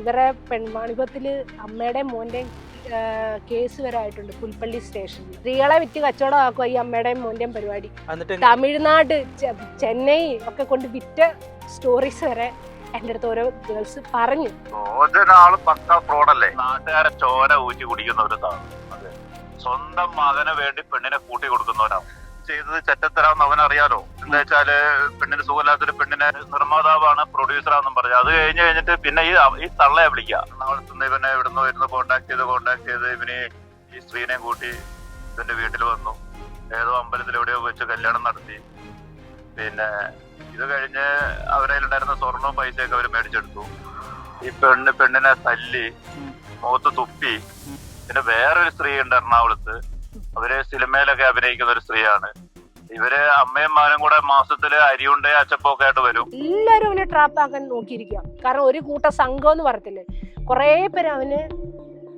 ഇവരെ പെൺമാണിപത്തിൽ അമ്മയുടെയും മോന്റെയും കേസ് വരെ ആയിട്ടുണ്ട് പുൽപ്പള്ളി സ്റ്റേഷനിൽ സ്ത്രീകളെ വിറ്റ് കച്ചവടമാക്കുക ഈ അമ്മയുടെയും മോന്റെയും പരിപാടി. തമിഴ്നാട് ചെന്നൈ ഒക്കെ കൊണ്ട് വിറ്റ സ്റ്റോറീസ് വരെ എന്റെ അടുത്ത് ഓരോ ഗേൾസ് പറഞ്ഞു. ഒരാൾ പക്ക ഫ്രോഡല്ലേ? നാട്ടുകാരെ ചോര ഊറ്റി കുടിക്കുന്ന അതെ. സ്വന്തം മകന് വേണ്ടി പെണ്ണിനെ കൂട്ടി കൊടുക്കുന്നവനാണ് ചെയ്തത് ചെറ്റത്തരാന്ന് അവനറിയാലോ. എന്താ വെച്ചാൽ പെണ്ണിന് സുഖമില്ലാത്തൊരു പെണ്ണിനെ നിർമ്മാതാവാണ് പ്രൊഡ്യൂസറാന്നും പറഞ്ഞു. അത് കഴിഞ്ഞ് കഴിഞ്ഞിട്ട് പിന്നെ ഈ ഈ തള്ളയെ വിളിക്കുക ഇവനെ ഇവിടുന്ന് ഇരുന്ന് കോണ്ടാക്ട് ചെയ്ത് കോണ്ടാക്ട് ചെയ്ത് ഇവന് ഈ സ്ത്രീനെ കൂട്ടി ഇവന്റെ വീട്ടിൽ വന്നു. ഏതോ അമ്പലത്തിൽ എവിടെയോ വെച്ച് കല്യാണം നടത്തി. പിന്നെ ഇത് കഴിഞ്ഞ് അവരതിലുണ്ടായിരുന്ന സ്വർണവും പൈസയൊക്കെ അവർ മേടിച്ചെടുത്തു. ഈ പെണ്ണ് പെണ്ണിനെ തല്ലി. മുഖത്ത് തുപ്പി. പിന്നെ വേറൊരു സ്ത്രീ ഉണ്ട് എറണാകുളത്ത്. അവർ സിനിമയിലൊക്കെ അഭിനയിക്കുന്ന ഒരു സ്ത്രീയാണ്. ഇവർ അമ്മയും മാനും കൂടെ മാസത്തിൽ അരിയുണ്ട് അച്ചപ്പൊക്കെ ആയിട്ട് വരും. എല്ലാരും അവനെ ട്രാപ്പ് ആക്കാൻ നോക്കിയിരിക്കുക കാരണം ഒരു കൂട്ട സംഘം എന്ന് പറയത്തില്ലേ? കുറേ പേര് അവന്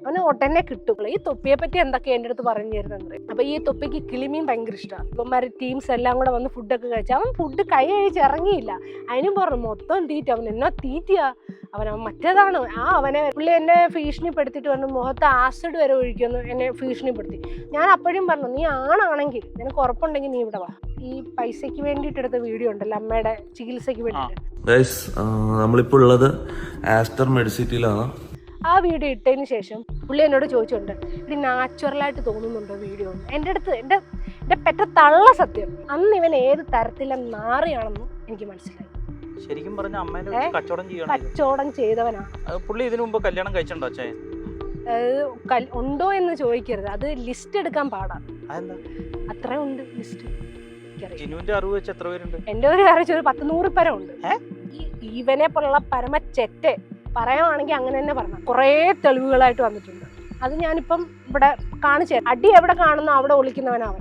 അവന് ഉടനെ കിട്ടും. ഈ തൊപ്പിയെ പറ്റി എന്തൊക്കെ എന്റെ അടുത്ത് പറഞ്ഞു തരുന്നത് അപ്പൊ ഈ തൊപ്പിക്ക് കിളിമീൻ ഭയങ്കര ഇഷ്ടമാണ് ഇവന്മാർ ടീംസ് എല്ലാം കൂടെ വന്ന് ഫുഡൊക്കെ കഴിച്ചു അവൻ ഫുഡ് കൈ കഴിച്ച് ഇറങ്ങിയില്ല. അതിനും പറഞ്ഞു മൊത്തം തീറ്റ അവൻ എന്നാ തീറ്റിയ? അവൻ അവൻ മറ്റേതാണ്. ആ അവനെ പുള്ളി എന്നെ ഭീഷണിപ്പെടുത്തിയിട്ട് പറഞ്ഞു മുഖത്ത് ആസിഡ് വരെ ഒഴിക്കുന്നു എന്നെ ഭീഷണിപ്പെടുത്തി. ഞാൻ അപ്പോഴും പറഞ്ഞു നീ ആണാണെങ്കിൽ നിനക്ക് ഉറപ്പുണ്ടെങ്കിൽ നീ ഇവിടെ വാ. ഈ പൈസയ്ക്ക് വേണ്ടിയിട്ട് എടുത്ത വീഡിയോ ഉണ്ടല്ലോ അമ്മയുടെ ചികിത്സയ്ക്ക് വേണ്ടിയിട്ട്. നമ്മളിപ്പോ ഉള്ളത് ആസ്റ്റർ മെഡിസിറ്റിയിലാണ്. ആ വീഡിയോ ഇട്ടതിന് ശേഷം പുള്ളി എന്നോട് ചോദിച്ചിട്ടുണ്ട് ഇത് നാച്ചുറലായിട്ട് തോന്നുന്നുണ്ടോ വീഡിയോ എന്റെ അടുത്ത് എന്റെ എന്റെ പെറ്റ തള്ള സത്യം അന്ന് ഇവൻ ഏത് തരത്തിലെ നാറിയാണെന്ന് എനിക്ക് മനസ്സിലായി. ശരിക്കും പറഞ്ഞ അമ്മേനെ കച്ചവടം ചെയ്യണം. കച്ചവടം ചെയ്തവനാണ് പുള്ളി ഇതിനു മുമ്പ് കല്യാണം കഴിച്ചിട്ടുണ്ടോ ഉണ്ടോ എന്ന് ചോദിക്കരുത്. അത് ലിസ്റ്റ് എടുക്കാൻ പാടാണ് അത്ര ഉണ്ട് ലിസ്റ്റ് എനിക്കറിയാം ഒരു അറിവ് ഒരു പത്ത് നൂറ് പരം ഉണ്ട്. ഇവനെ പോലുള്ള പരമ ചെറ്റെ പറയുവാണെങ്കിൽ അങ്ങനെ തന്നെ പറഞ്ഞു. കുറേ തെളിവുകളായിട്ട് വന്നിട്ടുണ്ട്. അത് ഞാനിപ്പം ഇവിടെ കാണിച്ചു തരാം. അടി എവിടെ കാണുന്നോ അവിടെ ഒളിക്കുന്നവനാവൻ.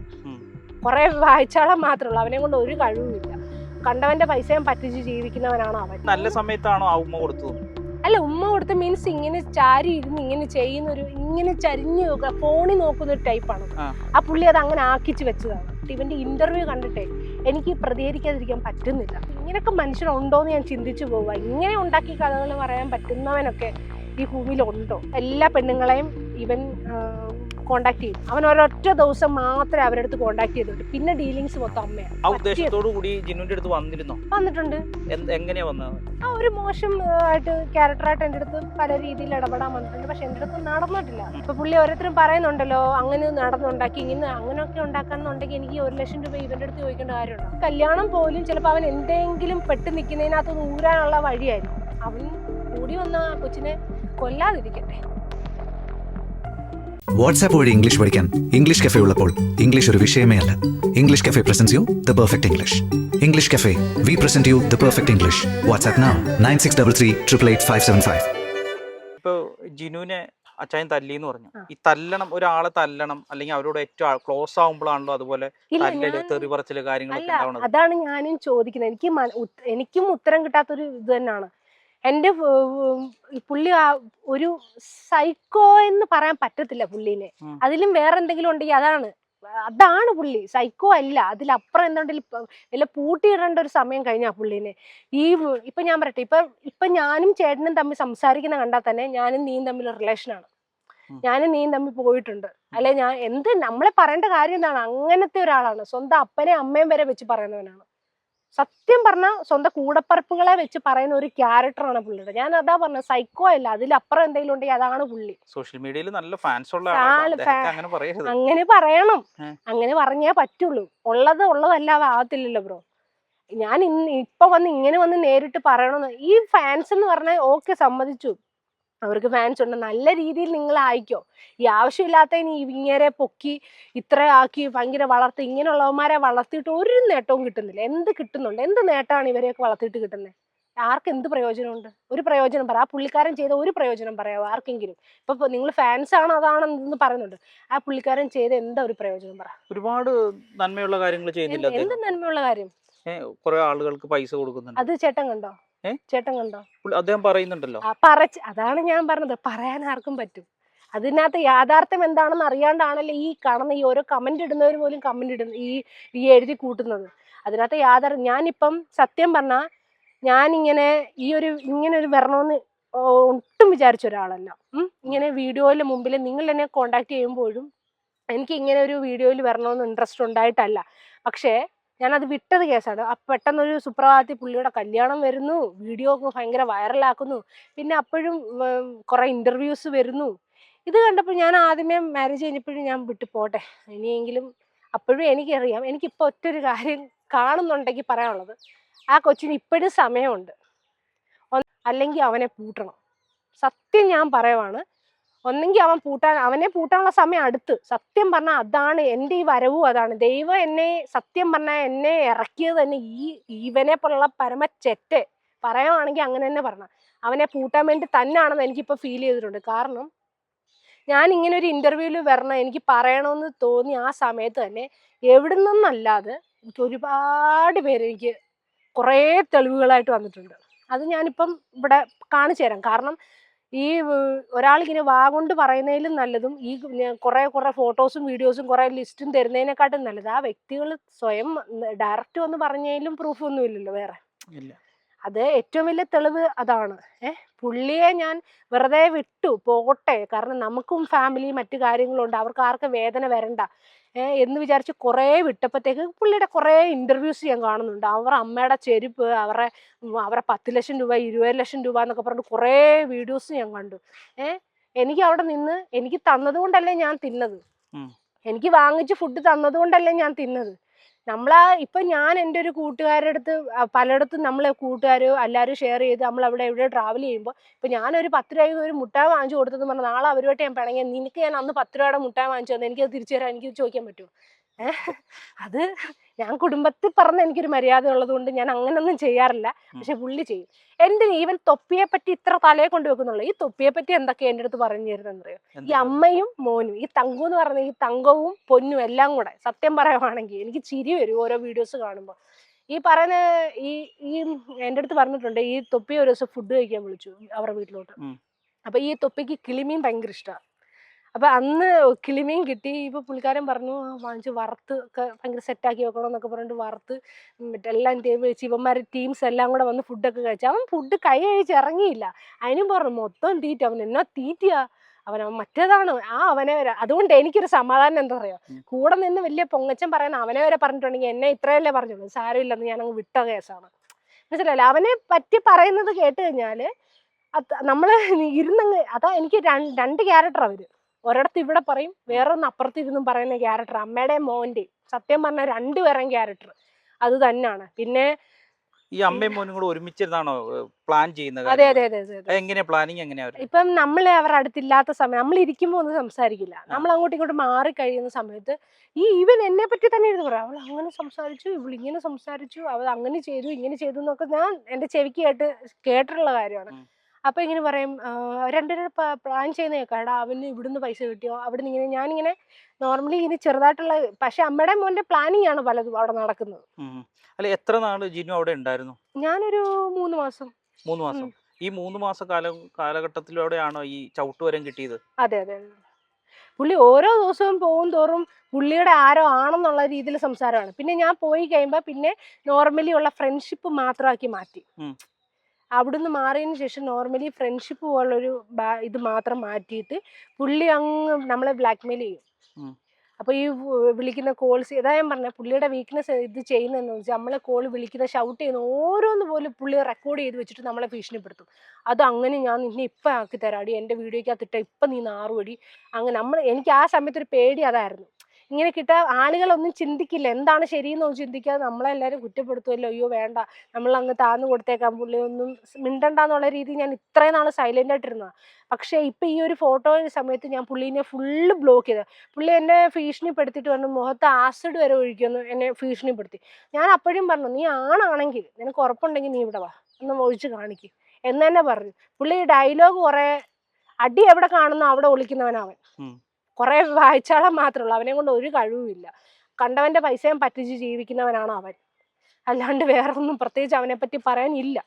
കുറേ വായിച്ചാളം മാത്രമേ ഉള്ളൂ. അവനെ കൊണ്ട് ഒരു കഴിവുമില്ല. കണ്ടവന്റെ പൈസയും പറ്റിച്ച് ജീവിക്കുന്നവനാണ് അവൻ. നല്ല സമയത്താണോ ആ ഉമ്മ കൊടുത്തത്? അല്ല ഉമ്മ കൊടുത്ത് മീൻസ് ഇങ്ങനെ ചാരി ഇരുന്ന് ഇങ്ങനെ ചെയ്യുന്ന ഒരു ഇങ്ങനെ ചരിഞ്ഞു ഫോണിൽ നോക്കുന്ന ഒരു ടൈപ്പാണ്. ആ. പുള്ളി അത് അങ്ങനെ ആക്കിച്ച് വെച്ചതാണ്. ഇവന്റെ ഇന്റർവ്യൂ കണ്ടിട്ടേ എനിക്ക് പ്രതികരിക്കാതിരിക്കാൻ പറ്റുന്നില്ല. ഇങ്ങനെയൊക്കെ മനുഷ്യരുണ്ടോയെന്ന് ഞാൻ ചിന്തിച്ചു പോവുക. ഇങ്ങനെ ഉണ്ടാക്കി കഥകൾ പറയാൻ പറ്റുന്നവനൊക്കെ ഈ ഭൂമിയിലുണ്ടോ? എല്ലാ പെണ്ണുങ്ങളെയും ഇവൻ കോണ്ടാക്ട് ചെയ്തു. അവൻ ഒരൊറ്റ ദിവസം മാത്രമേ അവരുടെ അടുത്ത് കോണ്ടാക്ട് ചെയ്തിട്ട് പിന്നെ ഡീലിങ്സ് മൊത്തം അമ്മയാണ്. ആ ഉദ്ദേശത്തോടു കൂടി ജിനുവിന്റെ അടുത്ത് വന്നിരുന്നോ? വന്നിട്ടുണ്ട്. എന്ത് എങ്ങനെയാ വന്നത്? ആ ഒരു മോശം ആയിട്ട് ക്യാരക്ടറായിട്ട് എന്റെ അടുത്ത് പല രീതിയിൽ ഇടപെടാൻ വന്നിട്ടുണ്ട്. പക്ഷെ എന്റെ അടുത്ത് നടന്നിട്ടില്ല. ഇപ്പൊ പുള്ളി ഓരോരുത്തരും പറയുന്നുണ്ടല്ലോ അങ്ങനെ നടന്നുണ്ടാക്കി ഇങ്ങനെ അങ്ങനെയൊക്കെ ഉണ്ടാക്കാന്നുണ്ടെങ്കിൽ എനിക്ക് ഒരു ലക്ഷം രൂപ ഇവന്റെ അടുത്ത് ചോദിക്കേണ്ട കാര്യമുണ്ടോ? കല്യാണം പോലും ചിലപ്പോൾ അവൻ എന്തെങ്കിലും പെട്ട് നിൽക്കുന്നതിനകത്ത് ഊരാനുള്ള വഴിയായിരുന്നു. അവൻ കൂടി വന്ന കൊച്ചിനെ കൊല്ലാതിരിക്കട്ടെ. വാട്സാപ്പ് വഴി ഇംഗ്ലീഷ് പഠിക്കാൻ ഇംഗ്ലീഷ് കഫേ ഉള്ളപ്പോൾ ഇംഗ്ലീഷ് ഒരു വിഷയമേ അല്ല. English cafe presents you the perfect English English cafe we present you the perfect English WhatsApp now nine six double three triple eight five seven five ഇപ്പൊ ജിനുവിനെ അച്ചായൻ തല്ലി എന്ന് പറഞ്ഞു. ഈ തല്ലണം ഒരാളെ തല്ലണം അല്ലെങ്കിൽ അവരോട് ഏറ്റവും ക്ലോസ് ആവുമ്പോഴാണല്ലോ അതുപോലെ ഇല്ല തല്ലല് ഞാൻ തെറി പറച്ചിൽ കാര്യങ്ങളൊക്കെ അതാണ് ഞാനും ചോദിക്കുന്നത്. എനിക്ക് എനിക്കും ഉത്തരം കിട്ടാത്തൊരു ഇത് തന്നെയാണ് എന്റെ പുള്ളി ആ ഒരു സൈക്കോ എന്ന് പറയാൻ പറ്റത്തില്ല പുള്ളീനെ. അതിലും വേറെ എന്തെങ്കിലും ഉണ്ടെങ്കിൽ അതാണ്. അതാണ് പുള്ളി. സൈക്കോ അല്ല. അതിലപ്പുറം എന്തുണ്ടെങ്കിലും വല്ല പൂട്ടിയിടേണ്ട ഒരു സമയം കഴിഞ്ഞാ പുള്ളീനെ. ഈ ഇപ്പൊ ഞാൻ പറയട്ടെ. ഇപ്പൊ ഇപ്പൊ ഞാനും ചേട്ടനും തമ്മിൽ സംസാരിക്കുന്ന കണ്ടാൽ തന്നെ ഞാനും നീയും തമ്മിൽ റിലേഷനാണ് ആണ്. ഞാനും നീയും തമ്മിൽ പോയിട്ടുണ്ട്. അല്ലെ ഞാൻ എന്ത് നമ്മളെ പറയേണ്ട കാര്യം എന്താണ്? അങ്ങനത്തെ ഒരാളാണ്. സ്വന്തം അപ്പനെ അമ്മയും വരെ വെച്ച് പറയുന്നവനാണ്. സത്യം പറഞ്ഞാൽ സ്വന്തം കൂടപ്പറപ്പുകളെ വെച്ച് പറയുന്ന ഒരു ക്യാരക്ടറാണ് പുള്ളിയുടെ ഞാൻ അതാ പറഞ്ഞ സൈക്കോ അല്ല. അതിലപ്പുറം എന്തെങ്കിലും ഉണ്ടെങ്കിൽ അതാണ് പുള്ളി. സോഷ്യൽ മീഡിയയിൽ നല്ല ഫാൻസ് ഉള്ള അങ്ങനെ പറയണം. അങ്ങനെ പറഞ്ഞേ പറ്റുള്ളൂ. ഉള്ളത് ഉള്ളതല്ലാതെ ആവത്തില്ലല്ലോ ബ്രോ. ഞാൻ ഇന്ന് ഇപ്പൊ വന്ന് ഇങ്ങനെ വന്ന് നേരിട്ട് പറയണമെന്ന് ഈ ഫാൻസ് എന്ന് പറഞ്ഞാൽ ഓക്കെ സമ്മതിച്ചു. അവർക്ക് ഫാൻസ് ഉണ്ട്. നല്ല രീതിയിൽ നിങ്ങൾ അയക്കോ ഈ ആവശ്യമില്ലാത്തതിന് ഇങ്ങനെ പൊക്കി ഇത്ര ആക്കി ഭയങ്കര വളർത്തി ഇങ്ങനെയുള്ളവന്മാരെ വളർത്തിയിട്ട് ഒരു നേട്ടവും കിട്ടുന്നില്ല. എന്ത് കിട്ടുന്നുണ്ട്? എന്ത് നേട്ടമാണ് ഇവരെയൊക്കെ വളർത്തിയിട്ട് കിട്ടുന്നത്? ആർക്ക് എന്ത് പ്രയോജനമുണ്ട്? ഒരു പ്രയോജനം പറ. ആ പുള്ളിക്കാരൻ ചെയ്ത ഒരു പ്രയോജനം പറയാമോ ആർക്കെങ്കിലും? ഇപ്പൊ നിങ്ങൾ ഫാൻസ് ആണ് അതാണെന്ന് പറയുന്നുണ്ട്. ആ പുള്ളിക്കാരൻ ചെയ്ത എന്താ ഒരു പ്രയോജനം പറ? ഒരുപാട് നന്മയുള്ള കാര്യങ്ങൾ ചെയ്യുന്നില്ല എന്ത് നന്മയുള്ള കാര്യം? കുറെ ആളുകൾക്ക് പൈസ കൊടുക്കുന്നുണ്ട്. അത് ചേട്ടൻ കണ്ടോ? ചേട്ടൻ കണ്ടോ? അദ്ദേഹം പറയുന്നുണ്ടല്ലോ. പറച്ച് അതാണ് ഞാൻ പറഞ്ഞത്. പറയാൻ ആർക്കും പറ്റും. അതിനകത്ത് യാഥാർത്ഥ്യം എന്താണെന്ന് അറിയാണ്ടാണല്ലോ ഈ കാണുന്ന ഈ ഓരോ കമന്റ് ഇടുന്നവർ പോലും കമന്റ് ഇടുന്ന ഈ ഈ എഴുതി കൂട്ടുന്നത്. അതിനകത്ത് യാഥാർത്ഥ്യം ഞാനിപ്പം സത്യം പറഞ്ഞാൽ ഞാനിങ്ങനെ ഈ ഒരു ഇങ്ങനെ ഒരു വരണമെന്ന് ഒട്ടും വിചാരിച്ച ഒരാളല്ല. ഇങ്ങനെ വീഡിയോയിലെ മുമ്പിൽ നിങ്ങൾ എന്നെ കോണ്ടാക്ട് ചെയ്യുമ്പോഴും എനിക്ക് ഇങ്ങനെ ഒരു വീഡിയോയിൽ വരണമെന്ന് ഇൻട്രസ്റ്റ് ഉണ്ടായിട്ടല്ല. പക്ഷേ ഞാനത് വിട്ടത് കേസാണ്. അപ്പം പെട്ടെന്നൊരു സുപ്രഭാതത്തിൽ പുള്ളിയുടെ കല്യാണം വരുന്നു വീഡിയോ ഭയങ്കര വൈറലാക്കുന്നു പിന്നെ അപ്പോഴും കുറേ ഇന്റർവ്യൂസ് വരുന്നു. ഇത് കണ്ടപ്പോൾ ഞാൻ ആദ്യമേ മാരേജ് കഴിഞ്ഞപ്പോഴും ഞാൻ വിട്ടു പോട്ടെ. ഇനിയെങ്കിലും അപ്പോഴും എനിക്കറിയാം. എനിക്കിപ്പോൾ ഒറ്റൊരു കാര്യം കാണുന്നുണ്ടെങ്കിൽ പറയാനുള്ളത് ആ കൊച്ചിന് ഇപ്പോഴും സമയമുണ്ട്. അല്ലെങ്കിൽ അവനെ പൂട്ടണം. സത്യം ഞാൻ പറയുവാണ് ഒന്നെങ്കിൽ അവൻ പൂട്ടാൻ അവനെ പൂട്ടാനുള്ള സമയം അടുത്ത്. സത്യം പറഞ്ഞാൽ അതാണ് എന്റെ ഈ വരവും അതാണ്. ദൈവം എന്നെ സത്യം പറഞ്ഞാൽ എന്നെ ഇറക്കിയത് തന്നെ ഈ ഇവനെ പോലുള്ള പരമ ചെറ്റ പറയുവാണെങ്കിൽ അങ്ങനെ തന്നെ പറഞ്ഞ. അവനെ പൂട്ടാൻ വേണ്ടി തന്നെയാണെന്ന് എനിക്കിപ്പോൾ ഫീൽ ചെയ്തിട്ടുണ്ട്. കാരണം ഞാൻ ഇങ്ങനെ ഒരു ഇന്റർവ്യൂവിൽ വരണം എനിക്ക് പറയണമെന്ന് തോന്നി ആ സമയത്ത് തന്നെ എവിടെ നിന്നല്ലാതെ എനിക്ക് ഒരുപാട് പേര് എനിക്ക് കുറേ തെളിവുകളായിട്ട് വന്നിട്ടുണ്ട്. അത് ഞാനിപ്പം ഇവിടെ കാണിച്ചു തരാം കാരണം ഈ ഒരാളിങ്ങനെ വാ കൊണ്ട് പറയുന്നതിലും നല്ലതും ഈ കുറെ കുറേ ഫോട്ടോസും വീഡിയോസും കുറേ ലിസ്റ്റും തരുന്നതിനെക്കാട്ടും നല്ലത്. ആ വ്യക്തികൾ സ്വയം ഡയറക്റ്റ് വന്ന് പറഞ്ഞതിലും പ്രൂഫ് ഒന്നും ഇല്ലല്ലോ വേറെ. ഇല്ല. അത് ഏറ്റവും വലിയ തെളിവ് അതാണ്. ഏഹ് പുള്ളിയെ ഞാൻ വെറുതെ വിട്ടു പോട്ടെ. കാരണം നമുക്കും ഫാമിലി മറ്റു കാര്യങ്ങളുണ്ട് അവർക്ക് ആർക്കും വേദന വരണ്ട. എന്ന് വിചാരിച്ച് കുറേ വിട്ടപ്പോഴത്തേക്ക് പുള്ളിയുടെ കുറേ ഇന്റർവ്യൂസ് ഞാൻ കാണുന്നുണ്ട്. അവരുടെ അമ്മയുടെ ചെരുപ്പ് അവരുടെ ഉം, അവരുടെ പത്ത് ലക്ഷം രൂപ ഇരുപത് ലക്ഷം രൂപ എന്നൊക്കെ പറഞ്ഞിട്ട് കുറേ വീഡിയോസ് ഞാൻ കണ്ടു. ഏഹ് എനിക്ക് അവിടെ നിന്ന് എനിക്ക് തന്നത് കൊണ്ടല്ലേ ഞാൻ തിന്നത്. എനിക്ക് വാങ്ങിച്ച് ഫുഡ് തന്നത് കൊണ്ടല്ലേ ഞാൻ തിന്നത്. നമ്മളാ ഇപ്പൊ ഞാൻ എന്റെ ഒരു കൂട്ടുകാരുടെ അടുത്ത് പലയിടത്തും നമ്മളെ കൂട്ടുകാർ എല്ലാവരും ഷെയർ ചെയ്ത് നമ്മൾ അവിടെ എവിടെ ട്രാവൽ ചെയ്യുമ്പോൾ ഇപ്പൊ ഞാനൊരു പത്ത് രൂപയ്ക്ക് ഒരു മുട്ടാ വാങ്ങിച്ചു കൊടുത്തെന്ന് പറഞ്ഞാൽ നാളെ അവരുമായിട്ട് ഞാൻ പിണങ്ങിയ നിനക്ക് ഞാൻ അന്ന് പത്ത് രൂപയുടെ മുട്ടാ വാങ്ങിച്ചു തന്നെ എനിക്കത് തിരിച്ചു തരാൻ എനിക്ക് ചോദിക്കാൻ പറ്റുമോ? അത് ഞാൻ കുടുംബത്തിൽ പറഞ്ഞ എനിക്കൊരു മര്യാദ ഉള്ളത് കൊണ്ട് ഞാൻ അങ്ങനൊന്നും ചെയ്യാറില്ല. പക്ഷെ പുള്ളി ചെയ്യും. എന്റെ ഈവൻ തൊപ്പിയെ പറ്റി ഇത്ര തലയെ കൊണ്ട് വെക്കുന്നുള്ളൂ? ഈ തൊപ്പിയെ പറ്റി എന്തൊക്കെ എന്റെ അടുത്ത് പറഞ്ഞു തരുന്നറിയോ? ഈ അമ്മയും മോനും ഈ തങ്കു എന്ന് പറഞ്ഞ ഈ തങ്കവും പൊന്നും എല്ലാം കൂടെ സത്യം പറയുവാണെങ്കിൽ എനിക്ക് ചിരി വരും ഓരോ വീഡിയോസ് കാണുമ്പോൾ. ഈ പറയുന്ന ഈ ഈ എന്റെ അടുത്ത് പറഞ്ഞിട്ടുണ്ട് ഈ തൊപ്പി ഒരു ദിവസം ഫുഡ് കഴിക്കാൻ വിളിച്ചു അവരുടെ വീട്ടിലോട്ട്. അപ്പൊ ഈ തൊപ്പിക്ക് കിളിമീൻ ഭയങ്കര ഇഷ്ടമാണ് അപ്പൊ അന്ന് കിളിമീൻ കിട്ടി. ഇപ്പൊ പുള്ളിക്കാരൻ പറഞ്ഞു "ആ, വാങ്ങിച്ച് വറുത്ത് ഒക്കെ ഭയങ്കര സെറ്റാക്കി വെക്കണം എന്നൊക്കെ പറഞ്ഞിട്ട് വറുത്ത് എല്ലാം ഇവന്മാർ ടീംസ് എല്ലാം കൂടെ വന്ന് ഫുഡൊക്കെ കഴിച്ചു. അവൻ ഫുഡ് കൈ കഴിച്ച് ഇറങ്ങിയില്ല. അതിനും പറഞ്ഞു മൊത്തം തീറ്റ അവൻ എന്നാ തീറ്റയാ? അവൻ അവൻ മറ്റേതാണ്. ആ അവനെ വരെ അതുകൊണ്ട് എനിക്കൊരു സമാധാനം എന്താ പറയാ? ഉം. കൂടെ നിന്ന് വലിയ പൊങ്ങച്ചൻ പറയാൻ അവനെ വരെ പറഞ്ഞിട്ടുണ്ടെങ്കിൽ എന്നെ ഇത്രയല്ലേ പറഞ്ഞുള്ളൂ. സാരമില്ലെന്ന് ഞാൻ അങ്ങ് വിട്ട കേസാണ്. മനസ്സിലായില്ല? അവനെ പറ്റി പറയുന്നത് കേട്ട് കഴിഞ്ഞാൽ അത് നമ്മൾ ഇരുന്നങ്ങ് അതാ എനിക്ക് രണ്ട് രണ്ട് ക്യാരക്ടർ അവർ. ഒരിടത്ത് ഇവിടെ പറയും വേറൊന്ന് അപ്പുറത്തിരുന്നും പറയുന്ന ക്യാരക്ടർ അമ്മയുടെ മോന്റെയും സത്യം പറഞ്ഞ രണ്ടുപേരും ക്യാരക്ടർ അത് തന്നെയാണ് പിന്നെ ഈ അമ്മയും മോനും കൂടെ ഒരുമിച്ചിരുന്നാണോ പ്ലാൻ ചെയ്യുന്നത് അതെ അതെ അതെ അതെ എങ്ങനെയാ പ്ലാനിങ് എങ്ങനെയാ ഇപ്പം നമ്മൾ അവരുടെ അടുത്തില്ലാത്ത സമയം നമ്മൾ ഇരിക്കുമ്പോൾ ഒന്നും സംസാരിക്കില്ല. നമ്മൾ അങ്ങോട്ടും ഇങ്ങോട്ടും മാറി കഴിയുന്ന സമയത്ത് ഈ ഇവൻ എന്നെ പറ്റി തന്നെ ഇരുന്ന് പറയാം. അവൾ അങ്ങനെ സംസാരിച്ചു ഇവൾ ഇങ്ങനെ സംസാരിച്ചു അവൾ അങ്ങനെ ചെയ്തു ഇങ്ങനെ ചെയ്തു എന്നൊക്കെ ഞാൻ എന്റെ ചെവിക്ക് കേട്ട് കേട്ടിട്ടുള്ള കാര്യമാണ്. ഉം. അപ്പൊ ഇങ്ങനെ പറയും രണ്ടുപേരും പ്ലാൻ ചെയ്യുന്ന കേൾക്കാം എടാ അവന് ഇവിടുന്ന് പൈസ കിട്ടിയോ? അവിടുന്ന് ഇങ്ങനെ ഞാനിങ്ങനെ നോർമലി ഇങ്ങനെ ചെറുതായിട്ടുള്ള പക്ഷെ അമ്മയുടെ മോന്റെ പ്ലാനിങ് ആണ് പലതും അവിടെ നടക്കുന്നത്. അല്ല എത്ര നാൾ ജിനു അവിടെ ഉണ്ടായിരുന്നു? ഞാനൊരു മൂന്ന് മാസം. മൂന്ന് മാസം. ഈ മൂന്ന് മാസ കാല കാലഘട്ടത്തിലൂടെയാണോ ഈ ചവിട്ടുവരം കിട്ടിയത്? അതെ അതെ. പുള്ളി ഓരോ ദിവസവും പോകും തോറും പുള്ളിയുടെ ആരോ ആണെന്നുള്ള രീതിയിൽ സംസാരമാണ്. പിന്നെ ഞാൻ പോയി കഴിയുമ്പോൾ പിന്നെ നോർമലി ഉള്ള ഫ്രണ്ട്ഷിപ്പ് മാത്രമാക്കി മാറ്റി. അവിടുന്ന് മാറിയതിന് ശേഷം നോർമലി ഫ്രണ്ട്ഷിപ്പ് പോലുള്ളൊരു ഇത് മാത്രം മാറ്റിയിട്ട് പുള്ളി അങ്ങ് നമ്മളെ ബ്ലാക്ക്മെയിൽ ചെയ്യും. അപ്പൊ അപ്പോൾ ഈ വിളിക്കുന്ന കോൾസ് ഇതാ ഞാൻ പറഞ്ഞ പുള്ളിയുടെ വീക്ക്നെസ് ഇത് ചെയ്യുന്നതെന്ന് വെച്ചാൽ നമ്മളെ കോൾ വിളിക്കുന്ന ഷൗട്ട് ചെയ്യുന്ന ഓരോന്ന് പോലും പുള്ളി റെക്കോർഡ് ചെയ്ത് വെച്ചിട്ട് നമ്മളെ ഭീഷണിപ്പെടുത്തും. അത് അങ്ങനെ ഞാൻ നിന്നെ ഇപ്പം ആക്കി തരാടി എന്റെ വീഡിയോക്കകത്ത് ഇട്ട ഇപ്പം നീ നാറുപടി അങ്ങനെ നമ്മൾ എനിക്ക് ആ സമയത്ത് ഒരു പേടി അതായിരുന്നു. ഇങ്ങനെ കിട്ടാൻ ആളുകളൊന്നും ചിന്തിക്കില്ല. എന്താണ് ശരിയെന്നൊന്നും ചിന്തിക്കാതെ നമ്മളെല്ലാവരും കുറ്റപ്പെടുത്തുമല്ലോ അയ്യോ വേണ്ട. നമ്മൾ അങ്ങ് താന്നു കൊടുത്തേക്കാം. പുള്ളി ഒന്നും മിണ്ടണ്ടെന്നുള്ള രീതി ഞാൻ ഇത്രയും നാൾ സൈലന്റ് ആയിട്ടിരുന്നതാണ് പക്ഷേ ഇപ്പം ഈ ഒരു ഫോട്ടോ സമയത്ത് ഞാൻ പുള്ളീനെ ഫുള്ള് ബ്ലോക്ക് ചെയ്ത്. പുള്ളി എന്നെ ഭീഷണിപ്പെടുത്തിയിട്ട് പറഞ്ഞു മുഖത്ത് ആസിഡ് വരെ ഒഴിക്കുമെന്ന് എന്നെ ഭീഷണിപ്പെടുത്തി. ഞാൻ അപ്പോഴും പറഞ്ഞു നീ ആണാണെങ്കിൽ നിനക്ക് ഉറപ്പുണ്ടെങ്കിൽ നീ ഇവിടെ വാ. ഒന്ന് ഒഴിച്ച് കാണിക്കും. എന്ന് തന്നെ പറഞ്ഞു. പുള്ളി ഡയലോഗ് കുറേ അടി എവിടെ കാണുന്നോ അവിടെ ഒളിക്കുന്നവനാവൻ. കുറേ വായിച്ചാളം മാത്രമേ ഉള്ളൂ അവനെ കൊണ്ട് ഒരു കഴിവുമില്ല. കണ്ടവന്റെ പൈസയും പറ്റിച്ച് ജീവിക്കുന്നവനാണ് അവൻ. അല്ലാണ്ട് വേറെ ഒന്നും പ്രത്യേകിച്ച് അവനെ പറ്റി പറയാനില്ല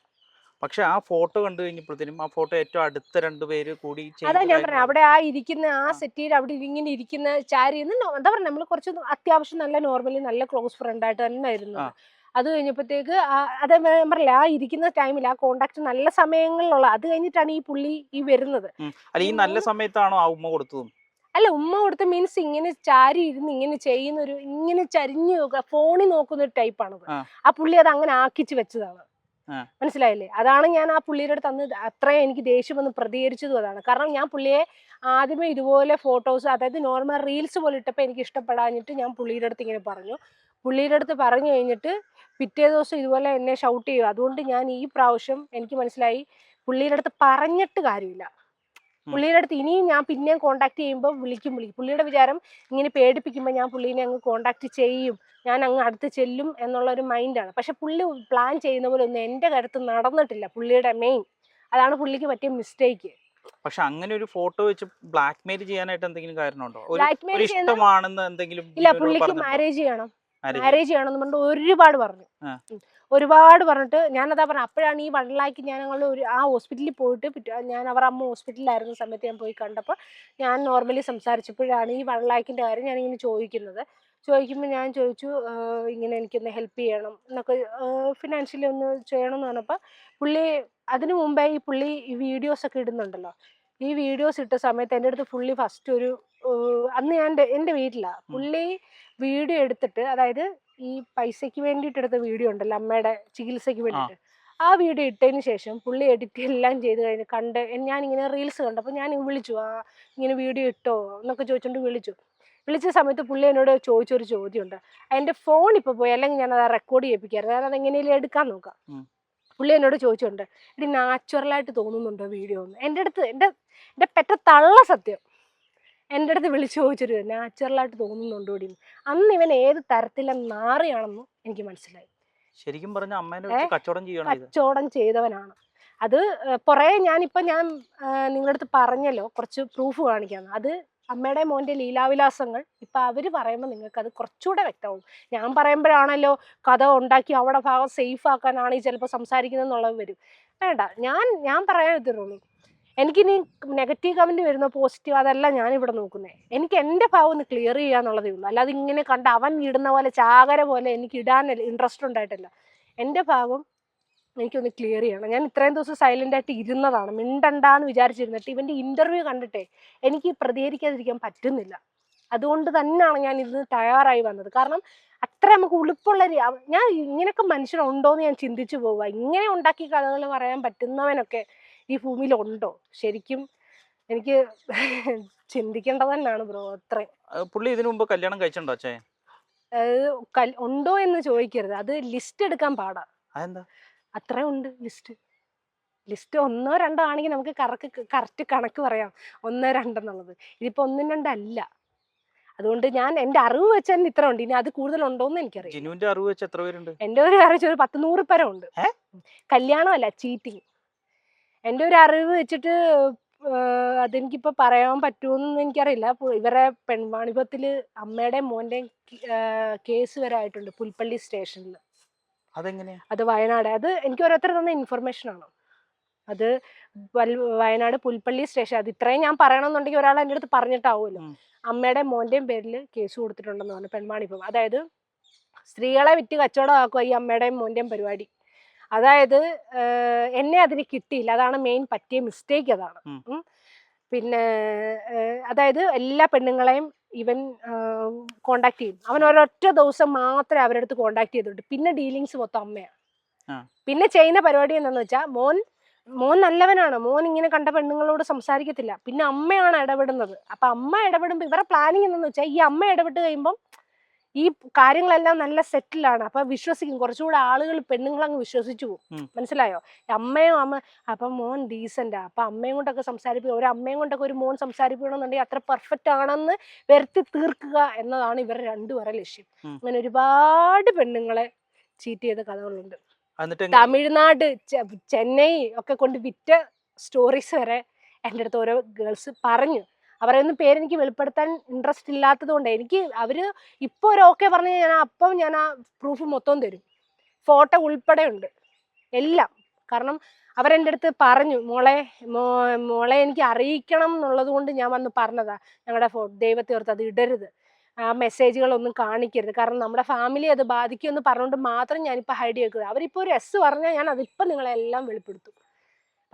പക്ഷെ ആ ഫോട്ടോ കണ്ടു കഴിഞ്ഞപ്പോഴത്തേനും ആ ഫോട്ടോ ഏറ്റവും അടുത്ത രണ്ടുപേര് കൂടി അതാ ഞാൻ പറഞ്ഞത് അവിടെ ആ ഇരിക്കുന്ന ആ സെറ്റിയിൽ അവിടെ ഇങ്ങനെ ഇരിക്കുന്ന ചാരി എന്താ പറയുക നമ്മൾ കുറച്ച് അത്യാവശ്യം നല്ല നോർമലി നല്ല ക്ലോസ് ഫ്രണ്ട് ആയിട്ട് തന്നെ ആയിരുന്നു. അത് കഴിഞ്ഞപ്പോഴത്തേക്ക് അത് ഞാൻ പറഞ്ഞില്ല ആ ഇരിക്കുന്ന ടൈമിൽ ആ കോണ്ടാക്ട് നല്ല സമയങ്ങളിലുള്ള അത് കഴിഞ്ഞിട്ടാണ് ഈ പുള്ളി ഈ വരുന്നത്. അല്ല ഈ നല്ല സമയത്താണോ ആ ഉമ്മ കൊടുത്തതും? അല്ല ഉമ്മ കൊടുത്ത മീൻസ് ഇങ്ങനെ ചാരി ഇരുന്ന് ഇങ്ങനെ ചെയ്യുന്ന ഒരു ഇങ്ങനെ ചരിഞ്ഞു ഫോണിൽ നോക്കുന്ന ഒരു ടൈപ്പാണത് ആ. പുള്ളി അത് അങ്ങനെ ആക്കിച്ച് വെച്ചതാണ്. മനസ്സിലായില്ലേ? അതാണ് ഞാൻ ആ പുള്ളിയുടെ അടുത്ത് അന്ന് അത്രയും എനിക്ക് ദേഷ്യം വന്ന് പ്രതികരിച്ചതും അതാണ്. കാരണം ഞാൻ പുള്ളിയെ ആദ്യമേ ഇതുപോലെ ഫോട്ടോസ് അതായത് നോർമൽ റീൽസ് പോലെ ഇട്ടപ്പോൾ എനിക്ക് ഇഷ്ടപ്പെടാഞ്ഞിട്ട് ഞാൻ പുള്ളിയുടെ അടുത്ത് ഇങ്ങനെ പറഞ്ഞു. പുള്ളിയുടെ അടുത്ത് പറഞ്ഞു കഴിഞ്ഞിട്ട് പിറ്റേ ദിവസം ഇതുപോലെ എന്നെ ഷൗട്ട് ചെയ്യും അതുകൊണ്ട് ഞാൻ ഈ പ്രാവശ്യം എനിക്ക് മനസ്സിലായി പുള്ളിയുടെ അടുത്ത് പറഞ്ഞിട്ട് കാര്യമില്ല. പുള്ളിയുടെ അടുത്ത് ഇനിയും ഞാൻ പിന്നെയും കോണ്ടാക്ട് ചെയ്യുമ്പോൾ വിളിക്കും വിളിക്കും. പുള്ളിയുടെ വിചാരം ഇങ്ങനെ പേടിപ്പിക്കുമ്പോൾ ഞാൻ പുള്ളീനെ അങ്ങ് കോണ്ടാക്ട് ചെയ്യും ഞാൻ അങ്ങ് അടുത്ത് ചെല്ലും എന്നുള്ള ഒരു മൈൻഡാണ് പക്ഷെ പുള്ളി പ്ലാൻ ചെയ്യുന്ന പോലെ ഒന്നും എന്റെ കരുത്ത് നടന്നിട്ടില്ല പുള്ളിയുടെ മെയിൻ അതാണ് പുള്ളിക്ക് പറ്റിയ മിസ്റ്റേക്ക് പക്ഷെ അങ്ങനെ ഒരു ഫോട്ടോ വെച്ച് ബ്ലാക്ക് മെയിൽ ചെയ്യാനായിട്ട് എന്തെങ്കിലും കാരണമുണ്ടോ? ഇഷ്ടമാണെന്ന് എന്തെങ്കിലും ഇല്ല പുള്ളിക്ക്? മാരേജ് ചെയ്യണം. മാരേജ് ചെയ്യണം എന്ന് പറഞ്ഞിട്ട് ഒരുപാട് പറഞ്ഞു. ഒരുപാട് പറഞ്ഞിട്ട് ഞാനതാ പറഞ്ഞു അപ്പോഴാണ് ഈ വണ്ടലാക്കി ഞാൻ ഞങ്ങൾ ഒരു ആ ഹോസ്പിറ്റലിൽ പോയിട്ട് പിറ്റേ- ഞാൻ അവർ അമ്മ ഹോസ്പിറ്റലിലായിരുന്ന സമയത്ത് ഞാൻ പോയി കണ്ടപ്പോൾ ഞാൻ നോർമലി സംസാരിച്ചപ്പോഴാണ് ഈ വണ്ടലാക്കിന്റെ കാര്യം ഞാനിങ്ങനെ ചോദിക്കുന്നത്. ചോദിക്കുമ്പോൾ ഞാൻ ചോദിച്ചു "ആഹ് ഇങ്ങനെ എനിക്കൊന്ന് ഹെൽപ്പ് ചെയ്യണം എന്നൊക്കെ ഫിനാൻഷ്യലി ഒന്ന് ചെയ്യണം എന്ന് പറഞ്ഞപ്പോൾ പുള്ളി അതിനു മുമ്പേ ഈ പുള്ളി ഈ വീഡിയോസ് ഒക്കെ ഇടുന്നുണ്ടല്ലോ. ഈ വീഡിയോസ് ഇട്ട സമയത്ത് എന്റെ അടുത്ത് പുള്ളി ഫസ്റ്റ് ഒരു അന്ന് ഞാൻ എന്റെ- എന്റെ വീട്ടിലാണ് പുള്ളി വീഡിയോ എടുത്തിട്ട് അതായത് ഈ പൈസയ്ക്ക് വേണ്ടിയിട്ട് എടുത്ത വീഡിയോ ഉണ്ടല്ലോ അമ്മയുടെ ചികിത്സയ്ക്ക് വേണ്ടിയിട്ട്. ആ വീഡിയോ ഇട്ടതിന് ശേഷം പുള്ളി എഡിറ്റ് എല്ലാം ചെയ്ത് കഴിഞ്ഞ് കണ്ട് ഞാൻ ഇങ്ങനെ റീൽസ് കണ്ടപ്പോൾ ഞാൻ വിളിച്ചു ആ ഇങ്ങനെ വീഡിയോ ഇട്ടോ? എന്നൊക്കെ ചോദിച്ചുകൊണ്ട് വിളിച്ചു. വിളിച്ച സമയത്ത് പുള്ളി എന്നോട് ചോദിച്ചൊരു ചോദ്യമുണ്ട്. എന്റെ ഫോൺ ഇപ്പോൾ പോയി അല്ലെങ്കിൽ ഞാൻ അത് റെക്കോർഡ് ചെയ്യിപ്പിക്കാറ് ഞാൻ അത് എങ്ങനെയും എടുക്കാൻ നോക്കാം. പുള്ളി എന്നോട് ചോദിച്ചിട്ടുണ്ട് ഇത് നാച്ചുറലായിട്ട് തോന്നുന്നുണ്ടോ വീഡിയോ എന്ന് എന്റെ അടുത്ത് എന്റെ എന്റെ പെറ്റ തള്ള സത്യം. എന്റെ അടുത്ത് വിളിച്ചു ചോദിച്ചൊരു നാച്ചുറലായിട്ട് തോന്നുന്നുണ്ടോ ഇടി അന്ന് ഇവൻ ഏത് തരത്തിലെ നാറിയാണെന്ന് എനിക്ക് മനസ്സിലായി. ശരിക്കും പറഞ്ഞ അമ്മേനെ കച്ചവടം കച്ചവടം ചെയ്തവനാണ്. അത് കുറേ ഞാനിപ്പോൾ ഞാൻ നിങ്ങളുടെ അടുത്ത് പറഞ്ഞല്ലോ കുറച്ച് പ്രൂഫ് കാണിക്കാന്ന്. അത് അമ്മയുടെ മോന്റെ ലീലാവിലാസങ്ങൾ. ഇപ്പം അവർ പറയുമ്പോൾ നിങ്ങൾക്ക് അത് കുറച്ചുകൂടെ വ്യക്തമാവും. ഞാൻ പറയുമ്പോഴാണല്ലോ കഥ ഉണ്ടാക്കി അവിടെ ഭാഗം സേഫ് ആക്കാനാണ് ഈ ചിലപ്പോൾ സംസാരിക്കുന്നത് എന്നുള്ളത് വരും. വേണ്ട ഞാൻ ഞാൻ പറയാൻ എത്തിയുള്ളൂ എനിക്കിനി നെഗറ്റീവ് കമന്റ് വരുന്ന പോസിറ്റീവ് അതല്ല ഞാനിവിടെ നോക്കുന്നത് എനിക്ക് എന്റെ ഭാവം ഒന്ന് ക്ലിയർ ചെയ്യുക എന്നുള്ളതേ ഉള്ളൂ. അല്ലാതെ ഇങ്ങനെ കണ്ട് അവൻ ഇടുന്ന പോലെ ചാകര പോലെ എനിക്ക് ഇടാൻ ഇൻട്രസ്റ്റ് ഉണ്ടായിട്ടില്ല. എന്റെ ഭാഗം എനിക്കൊന്ന് ക്ലിയർ ചെയ്യണം. ഞാൻ ഇത്രയും ദിവസം സൈലന്റ് ആയിട്ട് ഇരുന്നതാണ്. മിണ്ടണ്ടാന്ന് വിചാരിച്ചിരുന്നിട്ട് ഇവന്റെ ഇന്റർവ്യൂ കണ്ടിട്ടേ എനിക്ക് പ്രതികരിക്കാതിരിക്കാൻ പറ്റുന്നില്ല. അതുകൊണ്ട് തന്നെയാണ് ഞാൻ ഇതിന് തയ്യാറായി വന്നത്. കാരണം അത്ര നമുക്ക് ഉളുപ്പുള്ള ഞാൻ ഇങ്ങനെയൊക്കെ മനുഷ്യരുണ്ടോ എന്ന് ഞാൻ ചിന്തിച്ചു പോവുക. ഇങ്ങനെ ഉണ്ടാക്കി കഥകൾ പറയാൻ പറ്റുന്നവനൊക്കെ ഈ ഭൂമിയിൽ ഉണ്ടോ ശരിക്കും എനിക്ക് ചിന്തിക്കേണ്ടത് തന്നെയാണ് ബ്രോ അത്രയും. പുള്ളി ഇതിനു മുമ്പ് കല്യാണം കഴിച്ചിട്ടുണ്ടോ അതായത് ഉണ്ടോ എന്ന് ചോദിക്കരുത്. അത് ലിസ്റ്റ് എടുക്കാൻ പാടാ. അത്ര ഉണ്ട് ലിസ്റ്റ്. ലിസ്റ്റ് ഒന്നോ രണ്ടോ ആണെങ്കിൽ നമുക്ക് കറക്ക് കറക്റ്റ് കണക്ക് പറയാം. ഒന്നോ രണ്ടെന്നുള്ളത് ഇതിപ്പോ ഒന്നും രണ്ടല്ല അതുകൊണ്ട് ഞാൻ എന്റെ അറിവ് വെച്ച് തന്നെ ഇത്ര ഉണ്ട്. ഇനി അത് കൂടുതൽ ഉണ്ടോന്ന് എനിക്കറിയാം ജിനുവിന്റെ അറിവ് വെച്ച് എത്ര പേരുണ്ട്? എന്റെ ഒരു അറിവ് ഒരു പത്ത് നൂറ് പേരുണ്ട്. ഉണ്ട് കല്യാണമല്ല ചീറ്റിങ്. എന്റെ ഒരു അറിവ് വെച്ചിട്ട് അതെനിക്കിപ്പോൾ പറയാൻ പറ്റുമെന്ന് എനിക്കറിയില്ല. ഇവരെ പെൺവാണിഭത്തിൽ അമ്മയുടെയും മോന്റെയും കേസ് വരെ ആയിട്ടുണ്ട് പുൽപ്പള്ളി സ്റ്റേഷനിൽ അതെങ്ങനെയാണ് അത് വയനാട്. അത് എനിക്ക് ഓരോരുത്തർ തന്ന ഇൻഫർമേഷൻ ആണ്. അത് വയനാട് പുൽപ്പള്ളി സ്റ്റേഷൻ. അത് ഇത്രയും ഞാൻ പറയണമെന്നുണ്ടെങ്കിൽ ഒരാൾ എന്റെ അടുത്ത് പറഞ്ഞിട്ടാവുമല്ലോ. അമ്മയുടെ മോന്റെയും പേരിൽ കേസ് കൊടുത്തിട്ടുണ്ടെന്ന് പറഞ്ഞു പെൺവാണിപ്പം അതായത് സ്ത്രീകളെ വിറ്റ് കച്ചവടമാക്കുക ഈ അമ്മയുടെയും മോന്റെയും പരിപാടി. അതായത് എന്നെ അതിന് കിട്ടിയില്ല. അതാണ് മെയിൻ പറ്റിയ മിസ്റ്റേക്ക് അതാണ്. പിന്നെ അതായത് എല്ലാ പെണ്ണുങ്ങളെയും ഇവൻ കോണ്ടാക്ട് ചെയ്യും. അവൻ ഒരൊറ്റ ദിവസം മാത്രമേ അവരുടെ അടുത്ത് കോണ്ടാക്ട് ചെയ്തിട്ട് പിന്നെ ഡീലിങ്സ് മൊത്തം അമ്മയാണ്. പിന്നെ ചെയ്യുന്ന പരിപാടി എന്താന്ന് വെച്ചാൽ മോൻ മോൻ നല്ലവനാണ്. മോൻ ഇങ്ങനെ കണ്ട പെണ്ണുങ്ങളോട് സംസാരിക്കത്തില്ല. പിന്നെ അമ്മയാണ് ഇടപെടുന്നത്. അപ്പൊ അമ്മ ഇടപെടുമ്പോൾ ഇവരുടെ പ്ലാനിങ് എന്താണെന്ന് വെച്ചാൽ ഈ അമ്മ ഇടപെട്ട് കഴിയുമ്പം ഈ കാര്യങ്ങളെല്ലാം നല്ല സെറ്റിലാണ്. അപ്പൊ വിശ്വസിക്കും. കുറച്ചുകൂടെ ആളുകൾ പെണ്ണുങ്ങളങ്ങ് വിശ്വസിച്ചു പോകും. മനസ്സിലായോ? അമ്മയും അമ്മ അപ്പൊ മോൻ ഡീസന്റാ അപ്പൊ അമ്മയും കൊണ്ടൊക്കെ സംസാരിപ്പിക്കുക ഒരു അമ്മയും കൊണ്ടൊക്കെ ഒരു മോൻ സംസാരിപ്പിക്കണമെന്നുണ്ടെങ്കിൽ അത്ര പെർഫെക്റ്റ് ആണെന്ന് വരുത്തി തീർക്കുക എന്നതാണ് രണ്ടു രണ്ടുപേരെ ലക്ഷ്യം. അങ്ങനെ ഒരുപാട് പെണ്ണുങ്ങളെ ചീറ്റ് ചെയ്ത കഥകളുണ്ട്. തമിഴ്നാട് ചെന്നൈ ഒക്കെ കൊണ്ട് വിറ്റ സ്റ്റോറീസ് വരെ എന്റെ അടുത്ത് ഓരോ ഗേൾസ് പറഞ്ഞു. അവരൊന്നും പേരെനിക്ക് വെളിപ്പെടുത്താൻ ഇൻട്രസ്റ്റ് ഇല്ലാത്തത് കൊണ്ട് എനിക്ക് അവർ ഇപ്പോൾ ഒരു ഓക്കെ പറഞ്ഞു ഞാൻ അപ്പം ഞാൻ ആ പ്രൂഫ് മൊത്തം തരും. ഫോട്ടോ ഉൾപ്പെടെ ഉണ്ട്. എല്ലാം. കാരണം അവരെന്റെ അടുത്ത് പറഞ്ഞു മോളെ മോ മോളെ എനിക്ക് അറിയിക്കണം എന്നുള്ളത് കൊണ്ട് ഞാൻ വന്ന് പറഞ്ഞതാ. ഞങ്ങളുടെ ഫോ ദൈവത്തെ ഓർത്ത് അത് ഇടരുത്. ആ മെസ്സേജുകളൊന്നും കാണിക്കരുത്. കാരണം നമ്മുടെ ഫാമിലി അത് ബാധിക്കുമെന്ന് പറഞ്ഞുകൊണ്ട് മാത്രം ഞാനിപ്പോൾ ഹൈഡ് ചെയ്തത് അവരിപ്പോൾ ഒരു എസ് പറഞ്ഞാൽ ഞാൻ അതിപ്പോൾ നിങ്ങളെല്ലാം വെളിപ്പെടുത്തും.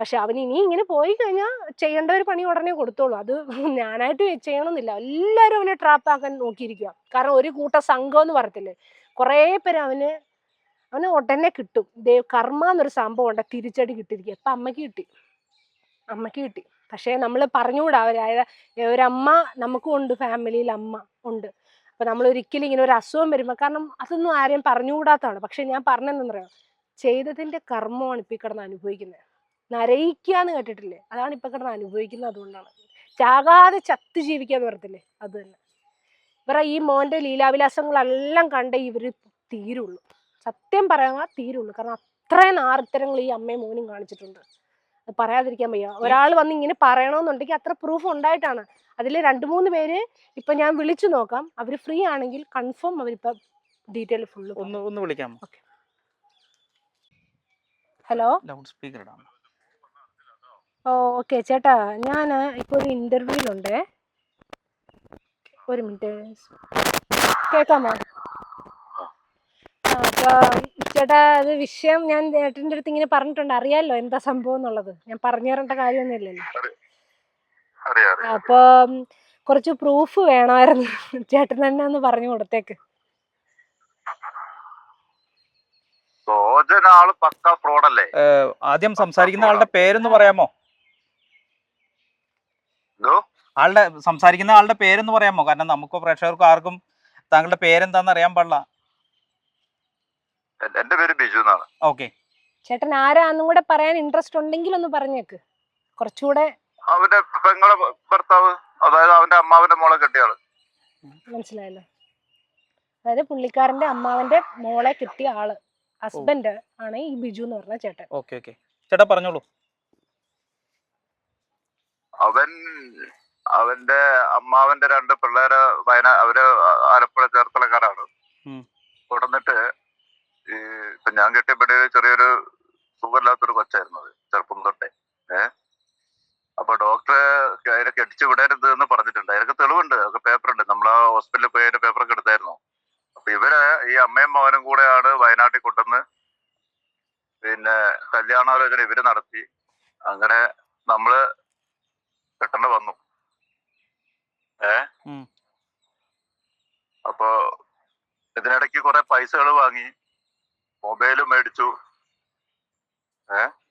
പക്ഷെ അവൻ ഇനി ഇങ്ങനെ പോയി കഴിഞ്ഞാൽ ചെയ്യേണ്ട ഒരു പണി ഉടനെ കൊടുത്തോളൂ. അത് ഞാനായിട്ട് ചെയ്യണമെന്നില്ല എല്ലാവരും അവനെ ട്രാപ്പ് ആക്കാൻ നോക്കിയിരിക്കുക കാരണം ഒരു കൂട്ട സംഘം എന്ന് പറയത്തില്ലേ? കുറേ പേര് അവന് അവന് ഉടനെ കിട്ടും. ദേവ് കർമ്മ എന്നൊരു സംഭവം ഉണ്ട്. തിരിച്ചടി കിട്ടിയിരിക്കുക അപ്പം അമ്മയ്ക്ക് കിട്ടി. അമ്മയ്ക്ക് കിട്ടി. പക്ഷേ നമ്മൾ പറഞ്ഞുകൂടാ. അതായത് ഒരമ്മ നമുക്കും ഉണ്ട്. ഫാമിലിയിൽ അമ്മ ഉണ്ട്. അപ്പോൾ നമ്മൾ ഒരിക്കലും ഇങ്ങനെ ഒരു അസുഖം വരുമ്പോൾ കാരണം അതൊന്നും ആരെയും പറഞ്ഞുകൂടാത്തതാണ്. പക്ഷേ ഞാൻ പറഞ്ഞതെന്ന് പറയാം ചെയ്തതിന്റെ കർമ്മമാണ് ഇപ്പം കിടന്ന് അനുഭവിക്കുന്നത്. നരയിക്കുക എന്ന് കേട്ടിട്ടില്ലേ? അതാണ് ഇപ്പൊ കിടന്ന് അനുഭവിക്കുന്നത് അതുകൊണ്ടാണ്. ചാകാതെ ചത്ത് ജീവിക്കാന്ന് പറയത്തില്ലേ അത് തന്നെ. ഇവരെ ഈ മോന്റെ ലീലാവിലാസങ്ങളെല്ലാം കണ്ടേ ഇവർ തീരുള്ളൂ. സത്യം പറയാൻ തീരുള്ളൂ. കാരണം അത്രയും ആർത്തരങ്ങൾ ഈ അമ്മയും മോനും കാണിച്ചിട്ടുണ്ട്. അത് പറയാതിരിക്കാൻ വയ്യ. ഒരാൾ വന്ന് ഇങ്ങനെ പറയണമെന്നുണ്ടെങ്കിൽ അത്ര പ്രൂഫ് ഉണ്ടായിട്ടാണ്. അതിൽ രണ്ട് മൂന്ന് പേര് ഇപ്പൊ ഞാൻ വിളിച്ചു നോക്കാം. അവർ ഫ്രീ ആണെങ്കിൽ കൺഫേം അവരിപ്പം ഡീറ്റെയിൽ ഫുള്ള് ഒന്ന് ഒന്ന് വിളിക്കാം ഹലോ ലൗഡ് സ്പീക്കർ ഓക്കെ. ചേട്ടാ ഞാൻ ഇപ്പോൾ ഒരു ഇന്റർവ്യൂലുണ്ടേ. ഒരു മിനിറ്റ്. കേൾക്കാമോ അപ്പോൾ ചേട്ടാ അത് വിഷയം ഞാൻ ചേട്ടന്റെ അടുത്ത് ഇങ്ങനെ പറഞ്ഞിട്ടുണ്ട്. അറിയാമല്ലോ എന്താ സംഭവം എന്നുള്ളത്. ഞാൻ പറഞ്ഞു തരേണ്ട കാര്യമൊന്നുമില്ലല്ലോ അപ്പോൾ കുറച്ച് പ്രൂഫ് വേണമായിരുന്നു. ചേട്ടൻ തന്നെ ഒന്ന് പറഞ്ഞു കൊടുത്തേക്ക്. ആദ്യം സംസാരിക്കുന്ന ആളുടെ പേരൊന്ന് പറയാമോ? ആളുടെ സംസാരിക്കുന്ന ആളുടെ പേരെന്ന് പറയാമോ? കാരണം നമുക്ക് പ്രേക്ഷകർക്ക് ആർക്കും താങ്കളുടെ പേരെന്താന്ന് അറിയാൻ പാടില്ല. എന്റെ പേര് ബിജു എന്നാണ്. ഓക്കെ ചേട്ടൻ ആരാന്നും കൂടെ പറയാൻ ഇൻട്രസ്റ്റ് ഉണ്ടെങ്കിൽ ഒന്ന് പറഞ്ഞേക്ക്. കുറച്ചുകൂടെ അവന്റെ പെങ്ങളെ ഭർത്താവ് അതായത് അവന്റെ അമ്മാവന്റെ മോളെ കെട്ടിയ ആൾ. മനസ്സിലായല്ലോ. അതായത് പുള്ളിക്കാരന്റെ അമ്മാവന്റെ മോളെ കിട്ടിയ ആൾ. ഹസ്ബൻഡ് ആണ് ഈ ബിജു എന്ന് പറഞ്ഞ ചേട്ടൻ. ഓക്കെ ഓക്കെ ചേട്ടാ പറഞ്ഞോളൂ. അവൻ അവന്റെ അമ്മാവന്റെ രണ്ട് പിള്ളേരെ വയനാ അവർ ആലപ്പുഴ ചേർത്തലക്കാരാണ്. ഉം. കൊടുന്നിട്ട് ഈ ഇപ്പൊ ഞാൻ കെട്ടിയ പെണ്ണിന് ചെറിയൊരു സുഖമില്ലാത്തൊരു കൊച്ചായിരുന്നു ചെറുപ്പം തൊട്ടേ. ഏഹ് അപ്പൊ ഡോക്ടർ അതിനെ കെട്ടിച്ചു വിടരുത് എന്ന് പറഞ്ഞിട്ടുണ്ട്. അതിനൊക്കെ തെളിവുണ്ട് അതൊക്കെ പേപ്പറുണ്ട്. നമ്മൾ ആ ഹോസ്പിറ്റലിൽ പോയി അതിന്റെ പേപ്പറൊക്കെ എടുത്തായിരുന്നു. അപ്പൊ ഇവർ ഈ അമ്മയും മകനും കൂടെയാണ് വയനാട്ടിൽ കൊണ്ടുവന്ന് പിന്നെ കല്യാണാലോചന ഇവർ നടത്തി. അങ്ങനെ നമ്മൾ കെട്ടേണ്ട വന്നു. ഏ. അപ്പൊ ഇതിനിടയ്ക്ക് കുറെ പൈസകൾ വാങ്ങി മൊബൈലും മേടിച്ചു.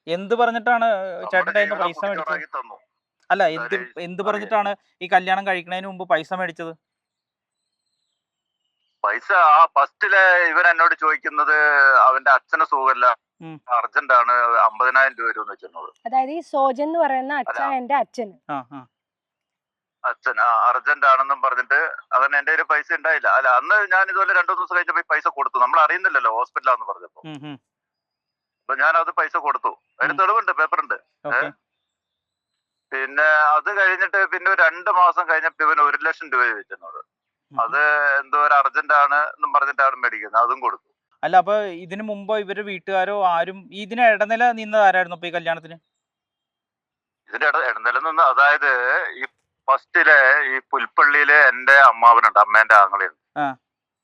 എന്ത് പറഞ്ഞിട്ടാണ് ചേട്ടന്റെ പൈസ മേടിച്ചത്? തന്നു അല്ല എന്ത് എന്ത് പറഞ്ഞിട്ടാണ് ഈ കല്യാണം കഴിക്കുന്നതിന് മുമ്പ് പൈസ മേടിച്ചത്? പൈസ ആ ഫസ്റ്റിൽ ഇവൻ എന്നോട് ചോദിക്കുന്നത് അവന്റെ അച്ഛന് സുഖമില്ല. അർജന്റ് ആണ് അമ്പതിനായിരം രൂപ വരും വെച്ചിരുന്നത്. അതായത് ഈ സോജൻ എന്ന് പറയുന്ന അച്ഛൻ എന്റെ അച്ഛൻ അച്ഛൻ അർജന്റ് ആണെന്നും പറഞ്ഞിട്ട് അതന്നെ എന്റെ കയ്യിൽ പൈസ ഉണ്ടായില്ല. അല്ല അന്ന് ഞാൻ ഇതുപോലെ രണ്ടു ദിവസം കഴിഞ്ഞപ്പോ പൈസ കൊടുത്തു. നമ്മൾ അറിയുന്നില്ലല്ലോ ഹോസ്പിറ്റലാന്ന് പറഞ്ഞപ്പോ. അപ്പൊ ഞാൻ അത് പൈസ കൊടുത്തു. അതിന്. തെളിവുണ്ട് പേപ്പറുണ്ട്. പിന്നെ അത് കഴിഞ്ഞിട്ട് പിന്നെ ഒരു രണ്ട് മാസം കഴിഞ്ഞപ്പോ ഇവന് ഒരു ലക്ഷം രൂപ ചോദിച്ചെന്നോട് അത് എന്തോ ഒരു അർജന്റ് ആണ് എന്നും പറഞ്ഞിട്ടാണ് മേടിക്കുന്നത്. അതും കൊടുത്തു. അല്ല അപ്പൊ ഇതിനു മുമ്പ് ഇവരുടെ വീട്ടുകാരോ ആരും ഇതിന് ഇടനില നിന്നത് ആരായിരുന്നു അപ്പൊ ഈ കല്യാണത്തിന്? ഇതിന്റെ ഇട ഇടനില നിന്ന് അതായത് ഈ ഫസ്റ്റിലെ ഈ പുൽപ്പള്ളിയിലെ എന്റെ അമ്മാവനുണ്ട് അമ്മേന്റെ ആങ്ങളുണ്ട്.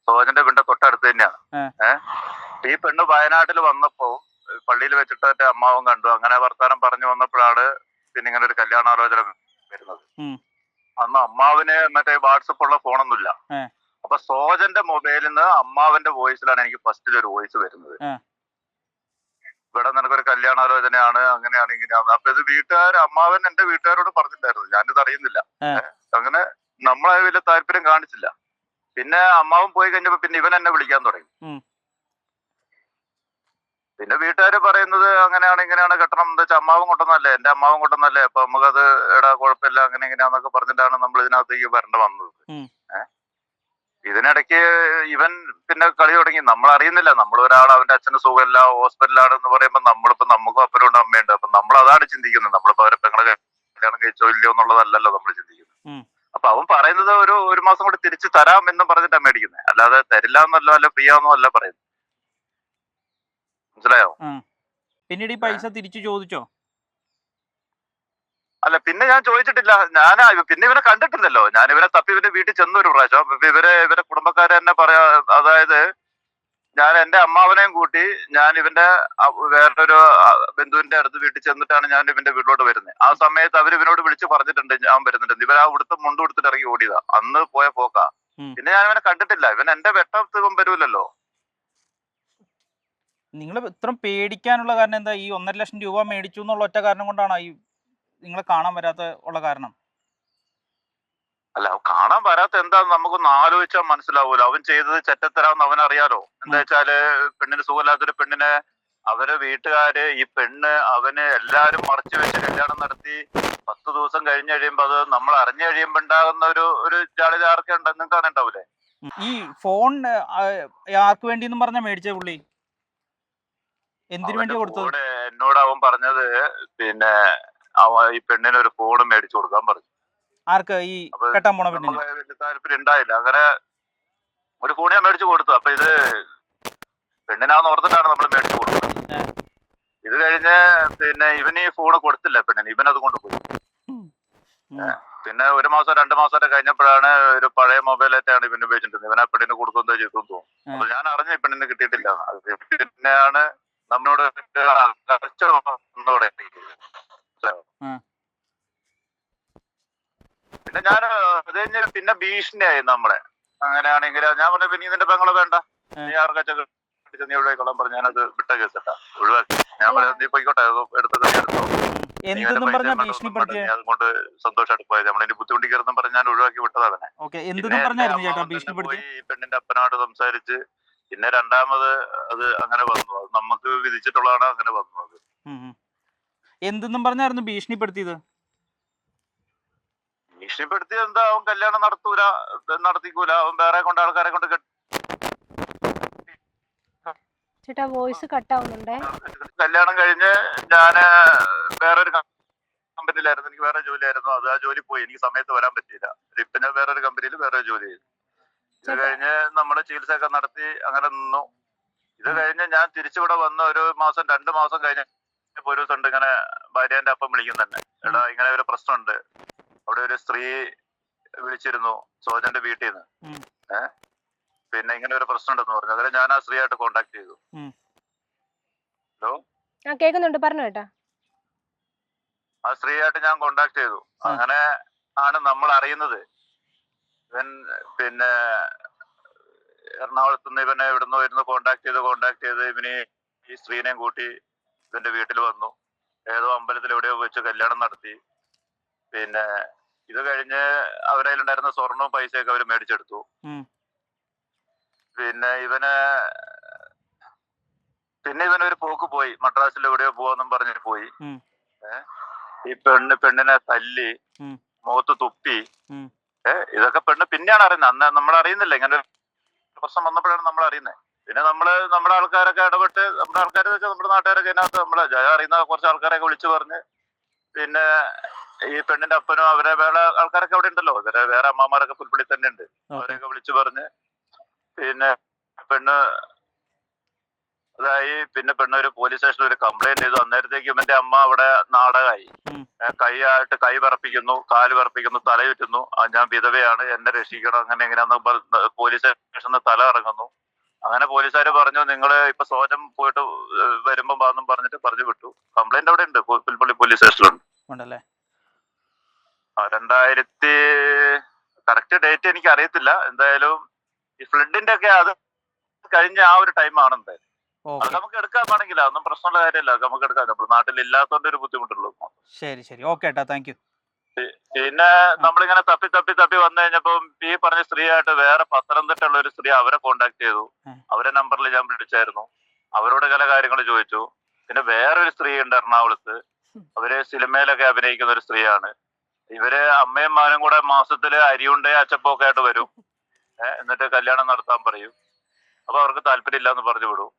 സോജന്റെ വീടിന്റെ തൊട്ടടുത്ത് തന്നെയാണ്. ഏഹ് ഈ പെണ്ണ് വയനാട്ടിൽ വന്നപ്പോ പള്ളിയിൽ വെച്ചിട്ട് എന്റെ അമ്മാവൻ കണ്ടു. അങ്ങനെ വർത്താനം പറഞ്ഞു വന്നപ്പോഴാണ് പിന്നെ ഇങ്ങനെ ഒരു കല്യാണാലോചന വരുന്നത്. അന്ന് അമ്മാവിന് മറ്റേ വാട്സപ്പ് ഉള്ള ഫോണൊന്നുമില്ല. അപ്പൊ സോജന്റെ മൊബൈലിൽ നിന്ന് അമ്മാവന്റെ വോയിസിലാണ് എനിക്ക് ഫസ്റ്റിൽ ഒരു വോയിസ് വരുന്നത്. ഇവിടെ നിനക്കൊരു കല്യാണാലോചനയാണ് അങ്ങനെയാണ് ഇങ്ങനെയാണ്. അപ്പൊ ഇത് വീട്ടുകാർ അമ്മാവൻ എന്റെ വീട്ടുകാരോട് പറഞ്ഞിട്ടുണ്ടായിരുന്നു. ഞാനിത് അറിയുന്നില്ല. അങ്ങനെ നമ്മളെ വലിയ താല്പര്യം കാണിച്ചില്ല. പിന്നെ അമ്മാവും പോയി കഴിഞ്ഞപ്പോ പിന്നെ ഇവൻ എന്നെ വിളിക്കാൻ തുടങ്ങി. പിന്നെ വീട്ടുകാർ പറയുന്നത് അങ്ങനെയാണ് ഇങ്ങനെയാണ് കെട്ടണം എന്താ വെച്ചാൽ അമ്മാവും കൊണ്ടുവന്നല്ലേ എന്റെ അമ്മാവും കൊണ്ടുവന്നല്ലേ അപ്പൊ നമുക്കത് എടാ കുഴപ്പമില്ല അങ്ങനെ ഇങ്ങനെയാന്നൊക്കെ പറഞ്ഞിട്ടാണ് നമ്മൾ ഇതിനകത്തേക്ക് വരേണ്ട വന്നത്? ഇതിനിടയ്ക്ക് ഇവൻ പിന്നെ കളി തുടങ്ങി. നമ്മൾ അറിയുന്നില്ല നമ്മൾ ഒരാൾ അവന്റെ അച്ഛന് സുഖമില്ല ഹോസ്പിറ്റലാണെന്ന് പറയുമ്പോൾ നമ്മളിപ്പോ നമുക്കും അപ്പനുണ്ട് അമ്മയുണ്ട്. അപ്പൊ നമ്മൾ അതാണ് ചിന്തിക്കുന്നത്. നമ്മളിപ്പോ അവരെ പെങ്ങളെ കല്യാണം കഴിച്ചോ ഇല്ലയോ എന്നുള്ളതല്ലല്ലോ നമ്മൾ ചിന്തിക്കുന്നത്. അപ്പൊ അവൻ പറയുന്നത് ഒരു ഒരു മാസം കൂടി തിരിച്ചു തരാം എന്ന് പറഞ്ഞിട്ടാണ് മേടിക്കുന്നത് അല്ലാതെ തരില്ല എന്നല്ലോ അല്ല ഫ്രീ ആവുന്നോ അല്ല പറയുന്നത് മനസ്സിലായോ? പിന്നീട് ഈ പൈസ തിരിച്ചു ചോദിച്ചോ? അല്ല പിന്നെ ഞാൻ ചോദിച്ചിട്ടില്ല. ഞാൻ പിന്നെ ഇവനെ കണ്ടിട്ടില്ലല്ലോ. ഞാൻ ഇവനെ തപ്പി ഇവന്റെ വീട്ടിൽ ചെന്ന ഒരു പ്രാവശ്യം. ഇവരെ ഇവരെ കുടുംബക്കാരെ തന്നെ പറയാ അതായത് ഞാൻ എന്റെ അമ്മാവനെയും കൂട്ടി ഞാൻ ഇവന്റെ വേറൊരു ബന്ധുവിന്റെ അടുത്ത് വീട്ടിൽ ചെന്നിട്ടാണ് ഞാൻ ഇവന്റെ വീട്ടിലോട്ട് വരുന്നത് ആ സമയത്ത് അവർ ഇവനോട് വിളിച്ച് പറഞ്ഞിട്ടുണ്ട്. ഞാൻ വരുന്നുണ്ട്. ഇവൻ ആ ഉടുത്ത് മുണ്ട് കൊടുത്തിട്ട് ഇറങ്ങി ഓടിയതാ. അന്ന് പോയ പോക്ക. പിന്നെ ഞാൻ ഇവനെ കണ്ടിട്ടില്ല. ഇവൻ എന്റെ വെട്ടത്ത് ഇവൻ വരൂലല്ലോ. നിങ്ങൾ ഇത്ര പേടിക്കാനുള്ള കാരണം എന്താ? ഈ ഒന്നര ലക്ഷം രൂപ മേടിച്ചു എന്നുള്ള ഒറ്റ കാരണം കൊണ്ടാണോ ഈ നിങ്ങളെ കാണാൻ വരാത്ത ഉള്ള കാരണം? അല്ല കാണാൻ വരാത്ത എന്താന്ന് നമുക്കൊന്ന് ആലോചിച്ചാൽ മനസ്സിലാവൂല. അവൻ ചെയ്തത് ചെറ്റത്തരാന്ന് അവൻ അറിയാലോ. എന്താ വെച്ചാൽ പെണ്ണിന് സുഖമില്ലാത്തൊരു പെണ്ണിനെ അവരെ വീട്ടുകാര് ഈ പെണ്ണ് അവന് എല്ലാരും മറച്ചു വെച്ച് കല്യാണം നടത്തി പത്ത് ദിവസം കഴിഞ്ഞ് കഴിയുമ്പോ അത് നമ്മൾ അറിഞ്ഞു കഴിയുമ്പോ ഉണ്ടാകുന്ന ഒരു ഒരു ജാളിത ആർക്കെ നിങ്ങൾക്ക് ഉണ്ടാവൂലേ ഈ ഫോൺ ആർക്ക് വേണ്ടി പറഞ്ഞ മേടിച്ച പുള്ളി? എന്തിനു വേണ്ടി കൊടുത്തു കൊടുത്തത്? എന്നോട് അവൻ പറഞ്ഞത് പിന്നെ ഈ പെണ്ണിന് ഒരു ഫോൺ മേടിച്ചു കൊടുക്കാൻ പറഞ്ഞു. ആർക്ക്? ഈ കെട്ടാൻ പോണ പെണ്ണിന്? വലിയ താല്പര്യം ഉണ്ടായില്ല. അങ്ങനെ ഒരു ഫോൺ ഞാൻ മേടിച്ചു കൊടുത്തു. അപ്പൊ ഇത് പെണ്ണിനാന്ന് ഓർത്തിട്ടാണ് നമ്മൾ മേടിച്ചു കൊടുത്തത്. ഇത് കഴിഞ്ഞ് പിന്നെ ഇവന് ഈ ഫോൺ കൊടുത്തില്ല പെണ്ണിന്. ഇവൻ അത് കൊണ്ടുപോയി പിന്നെ ഒരു മാസം രണ്ട് മാസം കഴിഞ്ഞപ്പോഴാണ് ഒരു പഴയ മൊബൈലായിട്ടാണ് ഇവന് ഉപയോഗിച്ചിട്ടുണ്ട് ഇവൻ ആ പെണ്ണിന് കൊടുക്കുന്നത് ചെയ്തു തോന്നും. അപ്പൊ ഞാൻ അറിഞ്ഞ പെണ്ണിന് കിട്ടിയിട്ടില്ല. അത് പിന്നെയാണ് നമ്മളോട്. പിന്നെ ഞാൻ അത് കഴിഞ്ഞ പിന്നെ ഭീഷണി ആയി നമ്മളെ. അങ്ങനെയാണെങ്കിൽ ഞാൻ പറഞ്ഞു പിന്നെ ഇതിന്റെ പെങ്ങളെ വേണ്ട. നീ ആർക്കൊക്കെ നീ ഒഴിവാക്കിക്കോളാൻ പറഞ്ഞു ഞാനത് വിട്ട കേസട്ടാ. ഒഴിവാക്കി. ഞാൻ പറയാം നീ പോയിക്കോട്ടെ എടുത്തത് എടുത്തോ അതുകൊണ്ട് സന്തോഷമായിട്ട് പോയത്. നമ്മളിനി ബുദ്ധിമുട്ടിക്കരുതെന്നും പറഞ്ഞ് ഞാൻ ഒഴിവാക്കി വിട്ടതാണ് പോയി പെണ്ണിന്റെ അപ്പനോട് സംസാരിച്ച്. പിന്നെ രണ്ടാമത് അത് അങ്ങനെ വന്നു. അത് നമുക്ക് വിധിച്ചിട്ടുള്ളതാണ് അങ്ങനെ വന്നു അത്. എന്തെന്നും പറഞ്ഞായിരുന്നു ഭീഷണിപ്പെടുത്തിയത്? ഭീഷണിപ്പെടുത്തി എന്താ? അവൻ കല്യാണം നടത്തൂല നടത്തിക്കൂല. അവൻ വേറെ കൊണ്ട് ആൾക്കാരെ കൊണ്ട് കെട്ടി ചേട്ടാ വോയിസ് കട്ട് ആവുന്നുണ്ടേ കല്യാണം കഴിഞ്ഞ് ഞാൻ വേറൊരു കമ്പനിയിലായിരുന്നു. എനിക്ക് വേറെ ജോലിയായിരുന്നു. അത് ആ ജോലി പോയി. എനിക്ക് സമയത്ത് വരാൻ പറ്റിയില്ല. പിന്നെ വേറൊരു കമ്പനിയിൽ വേറെ ജോലി ചെയ്തു. ഇത്. കഴിഞ്ഞ് നമ്മൾ ചികിത്സയൊക്കെ നടത്തി അങ്ങനെ നിന്നു. ഇത് കഴിഞ്ഞ് ഞാൻ തിരിച്ചിവിടെ വന്ന ഒരു മാസം രണ്ട് മാസം കഴിഞ്ഞ് ഇപ്പൊ ഒരു ദിവസം ഉണ്ട് ഇങ്ങനെ ഭാര്യന്റെ അപ്പം വിളിക്കും തന്നെ. എടാ ഇങ്ങനെ ഒരു പ്രശ്നമുണ്ട്. അവിടെ ഒരു സ്ത്രീ വിളിച്ചിരുന്നു സോജന്റെ വീട്ടിൽ നിന്ന്. ഏഹ് പിന്നെ ഇങ്ങനെ ഒരു പ്രശ്നം ഉണ്ടെന്ന് പറഞ്ഞു. അതിൽ ഞാൻ ആ സ്ത്രീയായിട്ട് കോണ്ടാക്ട് ചെയ്തു. ഹലോ? ആ കേൾക്കുന്നുണ്ട്. പറഞ്ഞു കേട്ടാ ആ സ്ത്രീയായിട്ട് ഞാൻ കോണ്ടാക്ട് ചെയ്തു. അങ്ങനെ ആണ് നമ്മൾ അറിയുന്നത്. ഇവൻ പിന്നെ എറണാകുളത്ത് നിന്ന് ഇവനെ ഇവിടുന്ന് ഇരുന്ന് കോണ്ടാക്ട് ചെയ്ത് കോണ്ടാക്ട് ചെയ്ത് ഇവന് ഈ സ്ത്രീനെയും കൂട്ടി ഇവന്റെ വീട്ടിൽ വന്നു. ഏതോ അമ്പലത്തിൽ എവിടെയോ വെച്ച് കല്യാണം നടത്തി. പിന്നെ ഇത് കഴിഞ്ഞ് അവരതിലുണ്ടായിരുന്ന സ്വർണവും പൈസയൊക്കെ അവർ മേടിച്ചെടുത്തു. പിന്നെ ഇവന് പിന്നെ ഇവനൊരു പോക്ക് പോയി. മദ്രാസിൽ എവിടെയോ പോവാന്നും പറഞ്ഞ് പോയി. ഈ പെണ്ണ് പെണ്ണിനെ തല്ലി. മുഖത്ത് തുപ്പി. ഏഹ് ഇതൊക്കെ പെണ്ണ് പിന്നെയാണ് അറിയുന്നത്. അന്ന് നമ്മൾ അറിയുന്നില്ല ഇങ്ങനെ പ്രശ്നം വന്നപ്പോഴാണ് നമ്മൾ അറിയുന്നത് പിന്നെ നമ്മൾ നമ്മുടെ ആൾക്കാരൊക്കെ ഇടപെട്ട് നമ്മുടെ ആൾക്കാർ നമ്മുടെ നാട്ടുകാരൊക്കെ ഇതിനകത്ത് നമ്മളെ ജയ അറിയുന്ന കുറച്ച് ആൾക്കാരൊക്കെ വിളിച്ചു പറഞ്ഞ് പിന്നെ ഈ പെണ്ണിന്റെ അപ്പനും അവരെ വേറെ ആൾക്കാരൊക്കെ അവിടെ ഉണ്ടല്ലോ. ഇവരെ വേറെ അമ്മമാരൊക്കെ പുൽപ്പള്ളി തന്നെ ഉണ്ട്. അവരെയൊക്കെ വിളിച്ചു പറഞ്ഞ് പിന്നെ പെണ്ണ് അതായി പിന്നെ പെണ്ണ് ഒരു പോലീസ് സ്റ്റേഷനിൽ ഒരു കംപ്ലൈന്റ് ചെയ്തു. അന്നേരത്തേക്ക് ഇവന്റെ അമ്മ അവിടെ നാടകമായി കൈ ആയിട്ട് കൈയായിട്ട് കൈ വിറപ്പിക്കുന്നു കാൽ വിറപ്പിക്കുന്നു തല ചുറ്റുന്നു. ഞാൻ വിധവയാണ് എന്നെ രക്ഷിക്കണം അങ്ങനെ എങ്ങനെയാന്ന് പോലീസ് സ്റ്റേഷനിൽ തല ഇറങ്ങുന്നു. അങ്ങനെ പോലീസുകാർ പറഞ്ഞു നിങ്ങൾ ഇപ്പൊ സോജം പോയിട്ട് വരുമ്പോ വാന്നും പറഞ്ഞിട്ട് പറഞ്ഞു വിട്ടു. കംപ്ലൈന്റ് അവിടെ ഉണ്ട് പുൽപ്പള്ളി പോലീസ് സ്റ്റേഷനിലുണ്ട്. ഉണ്ടല്ലേ? രണ്ടായിരത്തി കറക്റ്റ് ഡേറ്റ് എനിക്ക് അറിയത്തില്ല. എന്തായാലും ഈ ഫ്ലഡിന്റെ ഒക്കെ അത് കഴിഞ്ഞ ആ ഒരു ടൈം ആണ് എന്തായാലും. അത് നമുക്ക് എടുക്കാമാണെങ്കിൽ അതൊന്നും പ്രശ്നമുള്ള കാര്യമല്ല. നമുക്ക് എടുക്കാം നമ്മുടെ നാട്ടിൽ ഇല്ലാത്തതുകൊണ്ട് ഒരു ബുദ്ധിമുട്ടുള്ളൂ. ശരി ശരി. ഓക്കെ ഏട്ടാ. Thank you. പിന്നെ നമ്മളിങ്ങനെ തപ്പി തപ്പി തപ്പി വന്നു കഴിഞ്ഞപ്പം ഈ പറഞ്ഞ സ്ത്രീയായിട്ട് വേറെ പത്തനംതിട്ടുള്ള ഒരു സ്ത്രീ അവരെ കോണ്ടാക്ട് ചെയ്തു. അവരെ നമ്പറിൽ ഞാൻ വിളിച്ചായിരുന്നു. അവരോട് ചില കാര്യങ്ങൾ ചോദിച്ചു. പിന്നെ വേറൊരു സ്ത്രീ ഉണ്ട് എറണാകുളത്ത്. അവർ സിനിമയിലൊക്കെ അഭിനയിക്കുന്ന ഒരു സ്ത്രീയാണ്. ഇവർ അമ്മയും മാനും കൂടെ മാസത്തിൽ അരിയുണ്ട അച്ചപ്പൊക്കെ ആയിട്ട് വരും. എന്നിട്ട് കല്യാണം നടത്താൻ പറയും. അപ്പൊ അവർക്ക് താല്പര്യം ഇല്ലാന്ന് പറഞ്ഞു വിടും.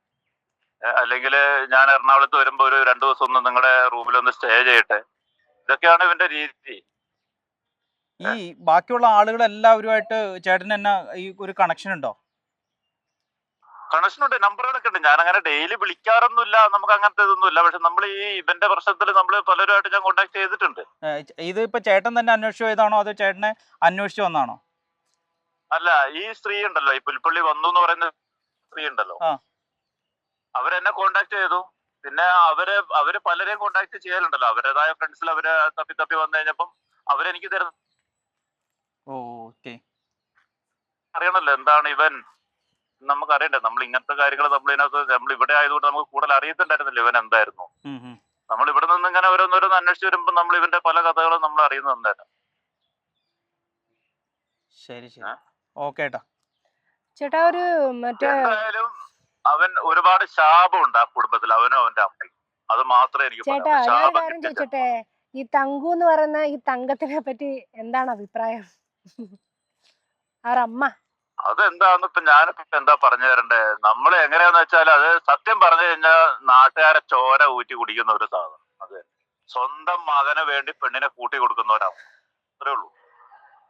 അല്ലെങ്കിൽ ഞാൻ എറണാകുളത്ത് വരുമ്പോ ഒരു രണ്ടു ദിവസം ഒന്ന് നിങ്ങളുടെ റൂമിൽ ഒന്ന് സ്റ്റേ ചെയ്യട്ടെ. ഇതൊക്കെയാണ് ഇവന്റെ രീതി. ഈ ബാക്കിയുള്ള ആളുകൾ എല്ലാവരുമായിട്ട് ചേട്ടന് എന്നാ ഈ ഒരു കണക്ഷൻ ഉണ്ടോ? കണക്ഷൻ ഉണ്ട് നമ്പറുകളൊക്കെ ഉണ്ട്. ഞാൻ അങ്ങനെ ഡെയിലി വിളിക്കാറൊന്നുമില്ല നമുക്ക് അങ്ങനത്തെ ഇതൊന്നുമില്ല. പക്ഷെ നമ്മൾ ഈ ഇവന്റെ പ്രശ്നത്തിൽ നമ്മൾ പലരുമായിട്ട് ഞാൻ കോണ്ടാക്ട് ചെയ്തിട്ടുണ്ട്. ഇത് ഇപ്പൊ ചേട്ടൻ തന്നെ അന്വേഷിച്ചു പോയതാണോ? അതോ ചേട്ടനെ അന്വേഷിച്ചു വന്നാണോ? അല്ല ഈ സ്ത്രീ ഉണ്ടല്ലോ ഈ പുൽപ്പള്ളി വന്നു എന്ന് പറയുന്ന സ്ത്രീ ഉണ്ടല്ലോ. അവരെന്നെ കോണ്ടാക്ട് ചെയ്തു. പിന്നെ അവർ അവർ പലരെയും കോണ്ടാക്ട് ചെയ്യലുണ്ടല്ലോ അവരുടേതായ ഫ്രണ്ട്സിൽ അവർ തപ്പി തപ്പി വന്നു കഴിഞ്ഞപ്പം അവരെനിക്ക് തരുന്ന ഓക്കെ അറിയണല്ലോ എന്താണ് ഇവൻ. നമുക്ക് അറിയണ്ടേ നമ്മൾ ഇങ്ങനത്തെ കാര്യങ്ങൾ നമ്മൾ ഇതിനകത്ത് നമ്മൾ ഇവിടെ ആയതുകൊണ്ട് നമുക്ക് കൂടുതൽ അറിയത്തുണ്ടായിരുന്നില്ല ഇവൻ എന്തായിരുന്നു. നമ്മൾ ഇവിടെ നിന്ന് ഇങ്ങനെ ഓരോന്നോരോന്ന് അന്വേഷിച്ച് വരുമ്പോൾ നമ്മൾ ഇവന്റെ പല കഥകളും നമ്മൾ അറിയുന്നത് എന്തായാലും. ശരി ശരി? ഓക്കെ ചേട്ടാ ഒരു മറ്റേ എന്തായാലും അവൻ ഒരുപാട് ശാപമുണ്ട് ആ കുടുംബത്തിൽ അവനും അവന്റെ അമ്മയും. അത് മാത്രമേ എനിക്ക് ചേട്ടാ പറയാനുള്ളൂ. ഞാൻ കാര്യം ചോദിച്ചോട്ടെ? ഈ തങ്കു എന്ന് പറയുന്ന ഈ തങ്കത്തിനെ പറ്റി എന്താണ് അഭിപ്രായം? അവരമ്മ അതെന്താന്ന് ഇപ്പൊ ഞാനിപ്പോ എന്താ പറഞ്ഞു തരണ്ടേ? നമ്മൾ എങ്ങനെയാന്ന് വെച്ചാൽ അത് സത്യം പറഞ്ഞു കഴിഞ്ഞാൽ നാട്ടുകാരെ ചോര ഊറ്റി കുടിക്കുന്ന ഒരു സാധനം. അതെ. സ്വന്തം മകന് വേണ്ടി പെണ്ണിനെ കൂട്ടി കൊടുക്കുന്നവരാണ് അത്രേ ഉള്ളൂ.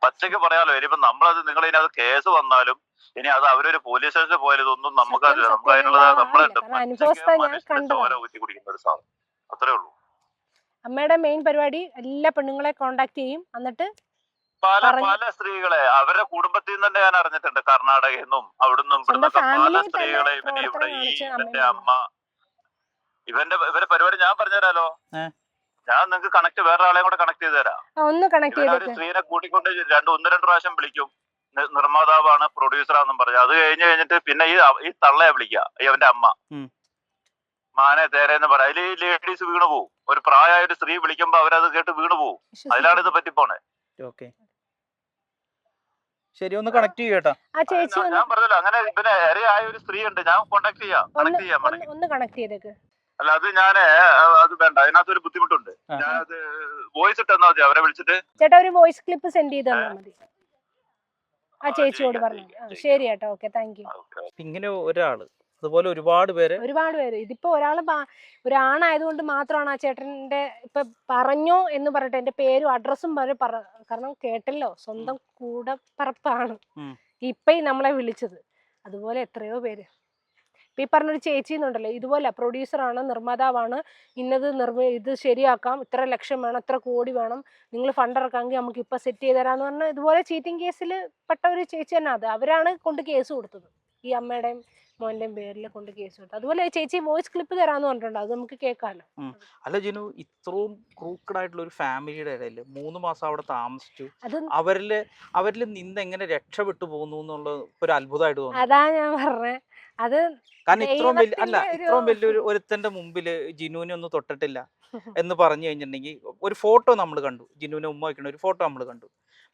പച്ചയ്ക്ക് പറയാലോ ഇനിയിപ്പോ നമ്മളത് നിങ്ങൾ ഇനി അത് കേസ് വന്നാലും ഇനി അത് അവരൊരു പോലീസ് സ്റ്റേഷനിൽ പോയാലും ഇതൊന്നും സത്യം നമുക്ക് അതിനുള്ള നമ്മളുണ്ട് ഊറ്റി കുടിക്കുന്ന ഒരു സാധനം. അത്രേ ഉള്ളൂ. അമ്മയുടെ മെയിൻ പരിപാടി എല്ലാ പെണ്ണുങ്ങളെ കോണ്ടാക്ട് ചെയ്യും. എന്നിട്ട് പല പല സ്ത്രീകളെ അവരുടെ കുടുംബത്തിൽ നിന്ന് തന്നെ ഞാൻ അറിഞ്ഞിട്ടുണ്ട്. കർണാടകയിൽ നിന്നും അവിടുന്നും ഇവിടുന്നൊക്കെ പല സ്ത്രീകളെ ഇവന്റെ ഇവിടെ ഈ ഇവന്റെ അമ്മ. ഇവന്റെ ഇവരെ പരിപാടി ഞാൻ പറഞ്ഞുതരാലോ? ഞാൻ നിങ്ങൾക്ക് കണക്ട് വേറെ ആളെയും കൂടെ കണക്ട് ചെയ്ത് തരാം. ആ, ഒന്ന് കണക്ട് സ്ത്രീനെ കൂട്ടിക്കൊണ്ട് രണ്ട് ഒന്ന് രണ്ട് പ്രാവശ്യം വിളിക്കും. നിർമ്മാതാവാണ് പ്രൊഡ്യൂസറാന്നും പറഞ്ഞു. അത് കഴിഞ്ഞ് കഴിഞ്ഞിട്ട് പിന്നെ ഈ ഈ തള്ളയെ വിളിക്കുക ഈ അവന്റെ അമ്മ. മാനെ മാനെ തേരെന്ന് പറയാം. അതിൽ ഈ ലേഡീസ് വീണു പോകും ഒരു പ്രായമായ ഒരു സ്ത്രീ വിളിക്കുമ്പോ അവരത് കേട്ട് വീണു പോകും അതിലാണ് ഇത് പറ്റിപ്പോണേ. ഓക്കെ. ശരി ഒന്ന് കണക്ട് ചെയ്യട്ടാ ആ ചേച്ചി ഞാൻ- പറഞ്ഞല്ലോ അങ്ങനെ പിന്നെ ഇരയായ ഒരു സ്ത്രീ ഉണ്ട് ഞാൻ കോണ്ടാക്ട് ചെയ്യാം. കണക്ട് ചെയ്യാം ഒന്ന് കണക്ട് ചെയ്തേക്ക്. അല്ല അത് ഞാൻ അത് വേണ്ട. അതിനകത്ത് ഒരു ബുദ്ധിമുട്ടുണ്ട്. ഞാനത് വോയിസ് ഇട്ട് തന്നാ മതി അവരെ വിളിച്ചിട്ട്. ചേട്ടാ ഒരു വോയിസ് ക്ലിപ്പ് സെൻഡ് ചെയ്ത് തന്നാൽ മതി. ആ ചേച്ചിയോട് പറഞ്ഞു. ശരി ചേട്ടാ ഓക്കെ താങ്ക് യു ഇങ്ങനെ ഒരാൾ അതുപോലെ ഒരുപാട് പേര്. ഒരുപാട് പേര്. ഇതിപ്പോ ഒരാൾ ഒരാണായതുകൊണ്ട് മാത്രമാണ് ആ ചേട്ടന്റെ ഇപ്പൊ പറഞ്ഞോ എന്ന് പറഞ്ഞിട്ട് എന്റെ പേരും അഡ്രസ്സും വരെ പറ കാരണം കേട്ടല്ലോ സ്വന്തം കൂടപ്പറപ്പാണ്. പറപ്പാണ് ഇപ്പൊ നമ്മളെ വിളിച്ചത്. അതുപോലെ എത്രയോ പേര്. ഇപ്പൊ ഈ പറഞ്ഞൊരു ചേച്ചി എന്നുണ്ടല്ലോ ഇതുപോലെ പ്രൊഡ്യൂസറാണ് നിർമ്മാതാവാണ് ഇന്നത് നിർമ്മ ഇത് ശരിയാക്കാം ഇത്ര ലക്ഷം വേണം ഇത്ര കോടി വേണം നിങ്ങൾ ഫണ്ട് ഇറക്കാമെങ്കിൽ നമുക്ക് ഇപ്പം സെറ്റ് ചെയ്ത് തരാമെന്ന് പറഞ്ഞാൽ ഇതുപോലെ ചീറ്റിംഗ് കേസിൽ പെട്ട ഒരു ചേച്ചി തന്നെ അത്. അവരാണ് കൊണ്ട് കേസ് കൊടുത്തത്. ഈ അമ്മയുടെയും മോന്റെയും പേരിൽ കൊണ്ട് കേസ് കൊടുത്തു അതുപോലെ ചേച്ചി വോയിസ് ക്ലിപ്പ് തരാന്ന് പറഞ്ഞിട്ടുണ്ട് അത് നമുക്ക് കേൾക്കാമല്ലോ അല്ല ജിനു ഇത്രയും ക്രൂക്കഡ് ആയിട്ടുള്ള ഒരു ഫാമിലിയുടെ ഇടയിൽ മൂന്ന് മാസം അവിടെ താമസിച്ചു അത് അവരിൽ അവരിൽ നിന്ന് എങ്ങനെ രക്ഷപ്പെട്ടു പോകുന്നു എന്നുള്ളത് ഒരു അത്ഭുതമായിട്ട് തോന്നുന്നു. അതാ ഞാൻ പറഞ്ഞേ. അത് കാരണം ഇത്രയും വലിയ അല്ല ഇത്രയും വലിയൊരു ഒരുത്തന്റെ മുമ്പിൽ ജിനുവിനെ ഒന്നും തൊട്ടിട്ടില്ല എന്ന് പറഞ്ഞു കഴിഞ്ഞിട്ടുണ്ടെങ്കിൽ ഒരു ഫോട്ടോ നമ്മൾ കണ്ടു. ജിനുവിനെ ഉമ്മ വയ്ക്കുന്ന ഒരു ഫോട്ടോ നമ്മൾ കണ്ടു.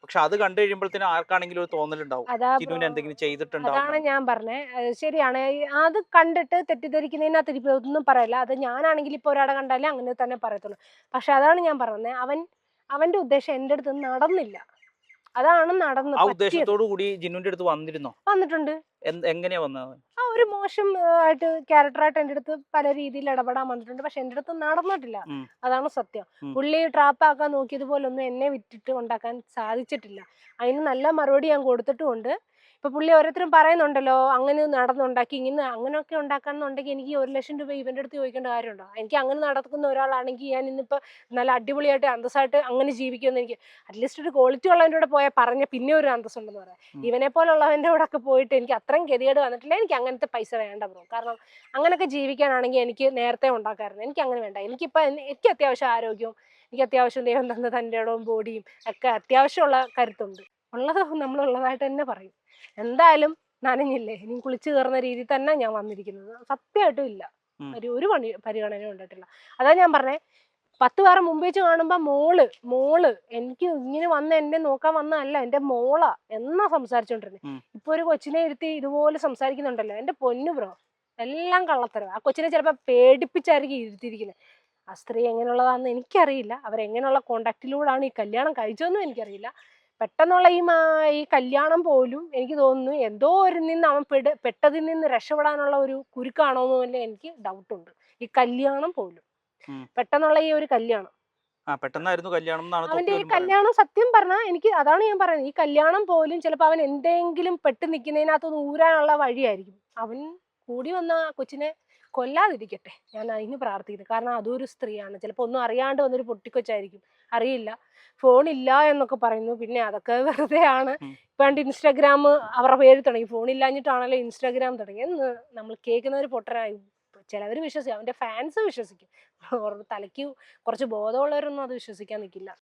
പക്ഷെ അത് കണ്ടു കഴിയുമ്പോഴത്തേനും ആർക്കാണെങ്കിലും ഒരു തോന്നലുണ്ടാവും. ജിനുവിന് എന്തെങ്കിലും അതാണ് ചെയ്തിട്ടുണ്ടാവും ഞാൻ പറഞ്ഞേ. ശരിയാണ്. അത് കണ്ടിട്ട് തെറ്റിദ്ധരിക്കുന്നതിനകത്ത് ഇപ്പൊ ഒന്നും പറയല്ല. അത് ഞാനാണെങ്കിൽ ഇപ്പൊ ഒരാളെ കണ്ടാലേ അങ്ങനെ തന്നെ പറയത്തുള്ളൂ. പക്ഷെ അതാണ് ഞാൻ പറഞ്ഞത് അവൻ അവന്റെ ഉദ്ദേശം എന്റെ അടുത്ത് നടന്നില്ല. അതാണ് നടന്നത് ആ ഉദ്ദേശത്തോടു കൂടി ജിനുവിന്റെ അടുത്ത് വന്നിരുന്നോ? വന്നിട്ടുണ്ട്. എങ്ങനെയാ വന്നത്? ആ ഒരു മോശം ആയിട്ട് ക്യാരക്ടറായിട്ട് എന്റെ അടുത്ത് പല രീതിയിൽ ഇടപെടാൻ വന്നിട്ടുണ്ട്. പക്ഷെ എന്റെ അടുത്ത് നടന്നിട്ടില്ല. അതാണ് സത്യം. പുള്ളി ട്രാപ്പ് ആക്കാൻ നോക്കിയതുപോലെ ഒന്നും എന്നെ വിറ്റിട്ട് ഉണ്ടാക്കാൻ സാധിച്ചിട്ടില്ല. അതിന് നല്ല മറുപടി ഞാൻ കൊടുത്തിട്ടുമുണ്ട്. ഇപ്പൊ പുള്ളി ഓരോരുത്തരും പറയുന്നുണ്ടല്ലോ അങ്ങനെ നടന്നുണ്ടാക്കി ഇങ്ങനെ അങ്ങനെയൊക്കെ ഉണ്ടാക്കാന്നുണ്ടെങ്കിൽ എനിക്ക് ഒരു ലക്ഷം രൂപ ഇവന്റെ അടുത്ത് ചോദിക്കേണ്ട കാര്യമുണ്ടോ? എനിക്ക് അങ്ങനെ നടക്കുന്ന ഒരാളാണെങ്കിൽ ഞാൻ ഇന്നിപ്പോ നല്ല അടിപൊളിയായിട്ട് അന്തസ്സായിട്ട് അങ്ങനെ ജീവിക്കുമെന്ന് എനിക്ക് അറ്റ്ലീസ്റ്റ് ഒരു ക്വാളിറ്റി ഉള്ളവന്റെ കൂടെ പോയാൽ പറഞ്ഞ പിന്നെ ഒരു അന്തസ്സുണ്ടെന്ന് പറയാം. ഇവനെ പോലുള്ളവന്റെ കൂടെ ഒക്കെ പോയിട്ട് എനിക്ക് അത്രയും ഗതികേട് വന്നിട്ടില്ല. എനിക്ക് അങ്ങനത്തെ പൈസ വേണ്ട ബ്രോ കാരണം അങ്ങനെയൊക്കെ ജീവിക്കാനാണെങ്കിൽ എനിക്ക് നേരത്തെ ഉണ്ടാക്കാറുണ്ട് എനിക്ക് അങ്ങനെ വേണ്ട. എനിക്കിപ്പോൾ എനിക്ക് അത്യാവശ്യം ആരോഗ്യവും എനിക്ക് അത്യാവശ്യം ദൈവം തന്ന തന്റെ ഇടവും ബോഡിയും ഒക്കെ അത്യാവശ്യമുള്ള കരുത്തുണ്ട്. ഉള്ളത് നമ്മൾ ഉള്ളതായിട്ട് തന്നെ പറയും. എന്തായാലും നനഞ്ഞില്ലേ? ഇനി കുളിച്ചു കയറുന്ന രീതിയിൽ തന്നെ ഞാൻ വന്നിരിക്കുന്നത്. സത്യമായിട്ടും ഇല്ല. ഒരു ഒരു പണി പരിഗണന ഉണ്ടായിട്ടില്ല അതാ ഞാൻ പറഞ്ഞേ പത്ത് പേരെ മുമ്പ് വെച്ച് കാണുമ്പോ മോൾ മോൾ എനിക്ക് ഇങ്ങനെ വന്ന് എന്നെ നോക്കാൻ വന്നതല്ല എന്റെ മോളാ എന്നാ സംസാരിച്ചോണ്ടിരുന്നത് ഉം. ഇപ്പൊ ഒരു കൊച്ചിനെ ഇരുത്തി ഇതുപോലെ സംസാരിക്കുന്നുണ്ടല്ലോ. എന്റെ പൊന്നു ബ്രോ എല്ലാം കള്ളത്തരം. ആ കൊച്ചിനെ ചിലപ്പോ പേടിപ്പിച്ചായിരിക്കും ഇരുത്തിയിരിക്കുന്നത് ആ സ്ത്രീ എങ്ങനെയുള്ളതാണെന്ന് എനിക്കറിയില്ല. അവരെങ്ങനെയുള്ള കോണ്ടാക്റ്റിലൂടെയാണ് ഈ കല്യാണം കഴിച്ചതെന്നും എനിക്കറിയില്ല. പെട്ടെന്നുള്ള ഈ മാ- ഈ കല്യാണം പോലും എനിക്ക് തോന്നുന്നു എന്തോ ഒരു നിന്ന് അവൻ പെട് പെട്ടതിൽ നിന്ന് രക്ഷപ്പെടാനുള്ള ഒരു കുരുക്കാണോ എന്ന് എനിക്ക് ഡൗട്ടുണ്ട് ഈ കല്യാണം പോലും. പെട്ടെന്നുള്ള ഈ ഒരു കല്യാണം. പെട്ടെന്നായിരുന്നു കല്യാണം അവന്റെ ഈ കല്യാണം സത്യം പറഞ്ഞാൽ എനിക്ക് അതാണ് ഞാൻ പറയുന്നത്. ഈ കല്യാണം പോലും ചിലപ്പോൾ അവൻ എന്തെങ്കിലും പെട്ട് നിൽക്കുന്നതിനകത്തൊന്ന് ഊരാനുള്ള വഴിയായിരിക്കും. അവൻ കൂടി വന്ന ആ കൊച്ചിനെ കൊല്ലാതിരിക്കട്ടെ. ഞാൻ അതിന് പ്രാർത്ഥിക്കുന്നു. കാരണം അതൊരു ഒരു സ്ത്രീയാണ്. ചിലപ്പോൾ ഒന്നും അറിയാണ്ട് വന്നൊരു പൊട്ടിക്കൊച്ചായിരിക്കും. അറിയില്ല. ഫോണില്ല എന്നൊക്കെ പറയുന്നു. പിന്നെ അതൊക്കെ വെറുതെ ആണ്. ഉം. പണ്ട് ഇൻസ്റ്റാഗ്രാം അവരുടെ പേര് തുടങ്ങി. ഫോണില്ലാഞ്ഞിട്ടാണല്ലോ ഇൻസ്റ്റാഗ്രാം തുടങ്ങി. എന്ന് നമ്മൾ കേൾക്കുന്നവർ പൊട്ടരായി ചിലവർ വിശ്വസിക്കും. അവന്റെ ഫാൻസ് വിശ്വസിക്കും. തലയ്ക്ക് കുറച്ച് ബോധമുള്ളവരൊന്നും അത് വിശ്വസിക്കാൻ നിൽക്കില്ല.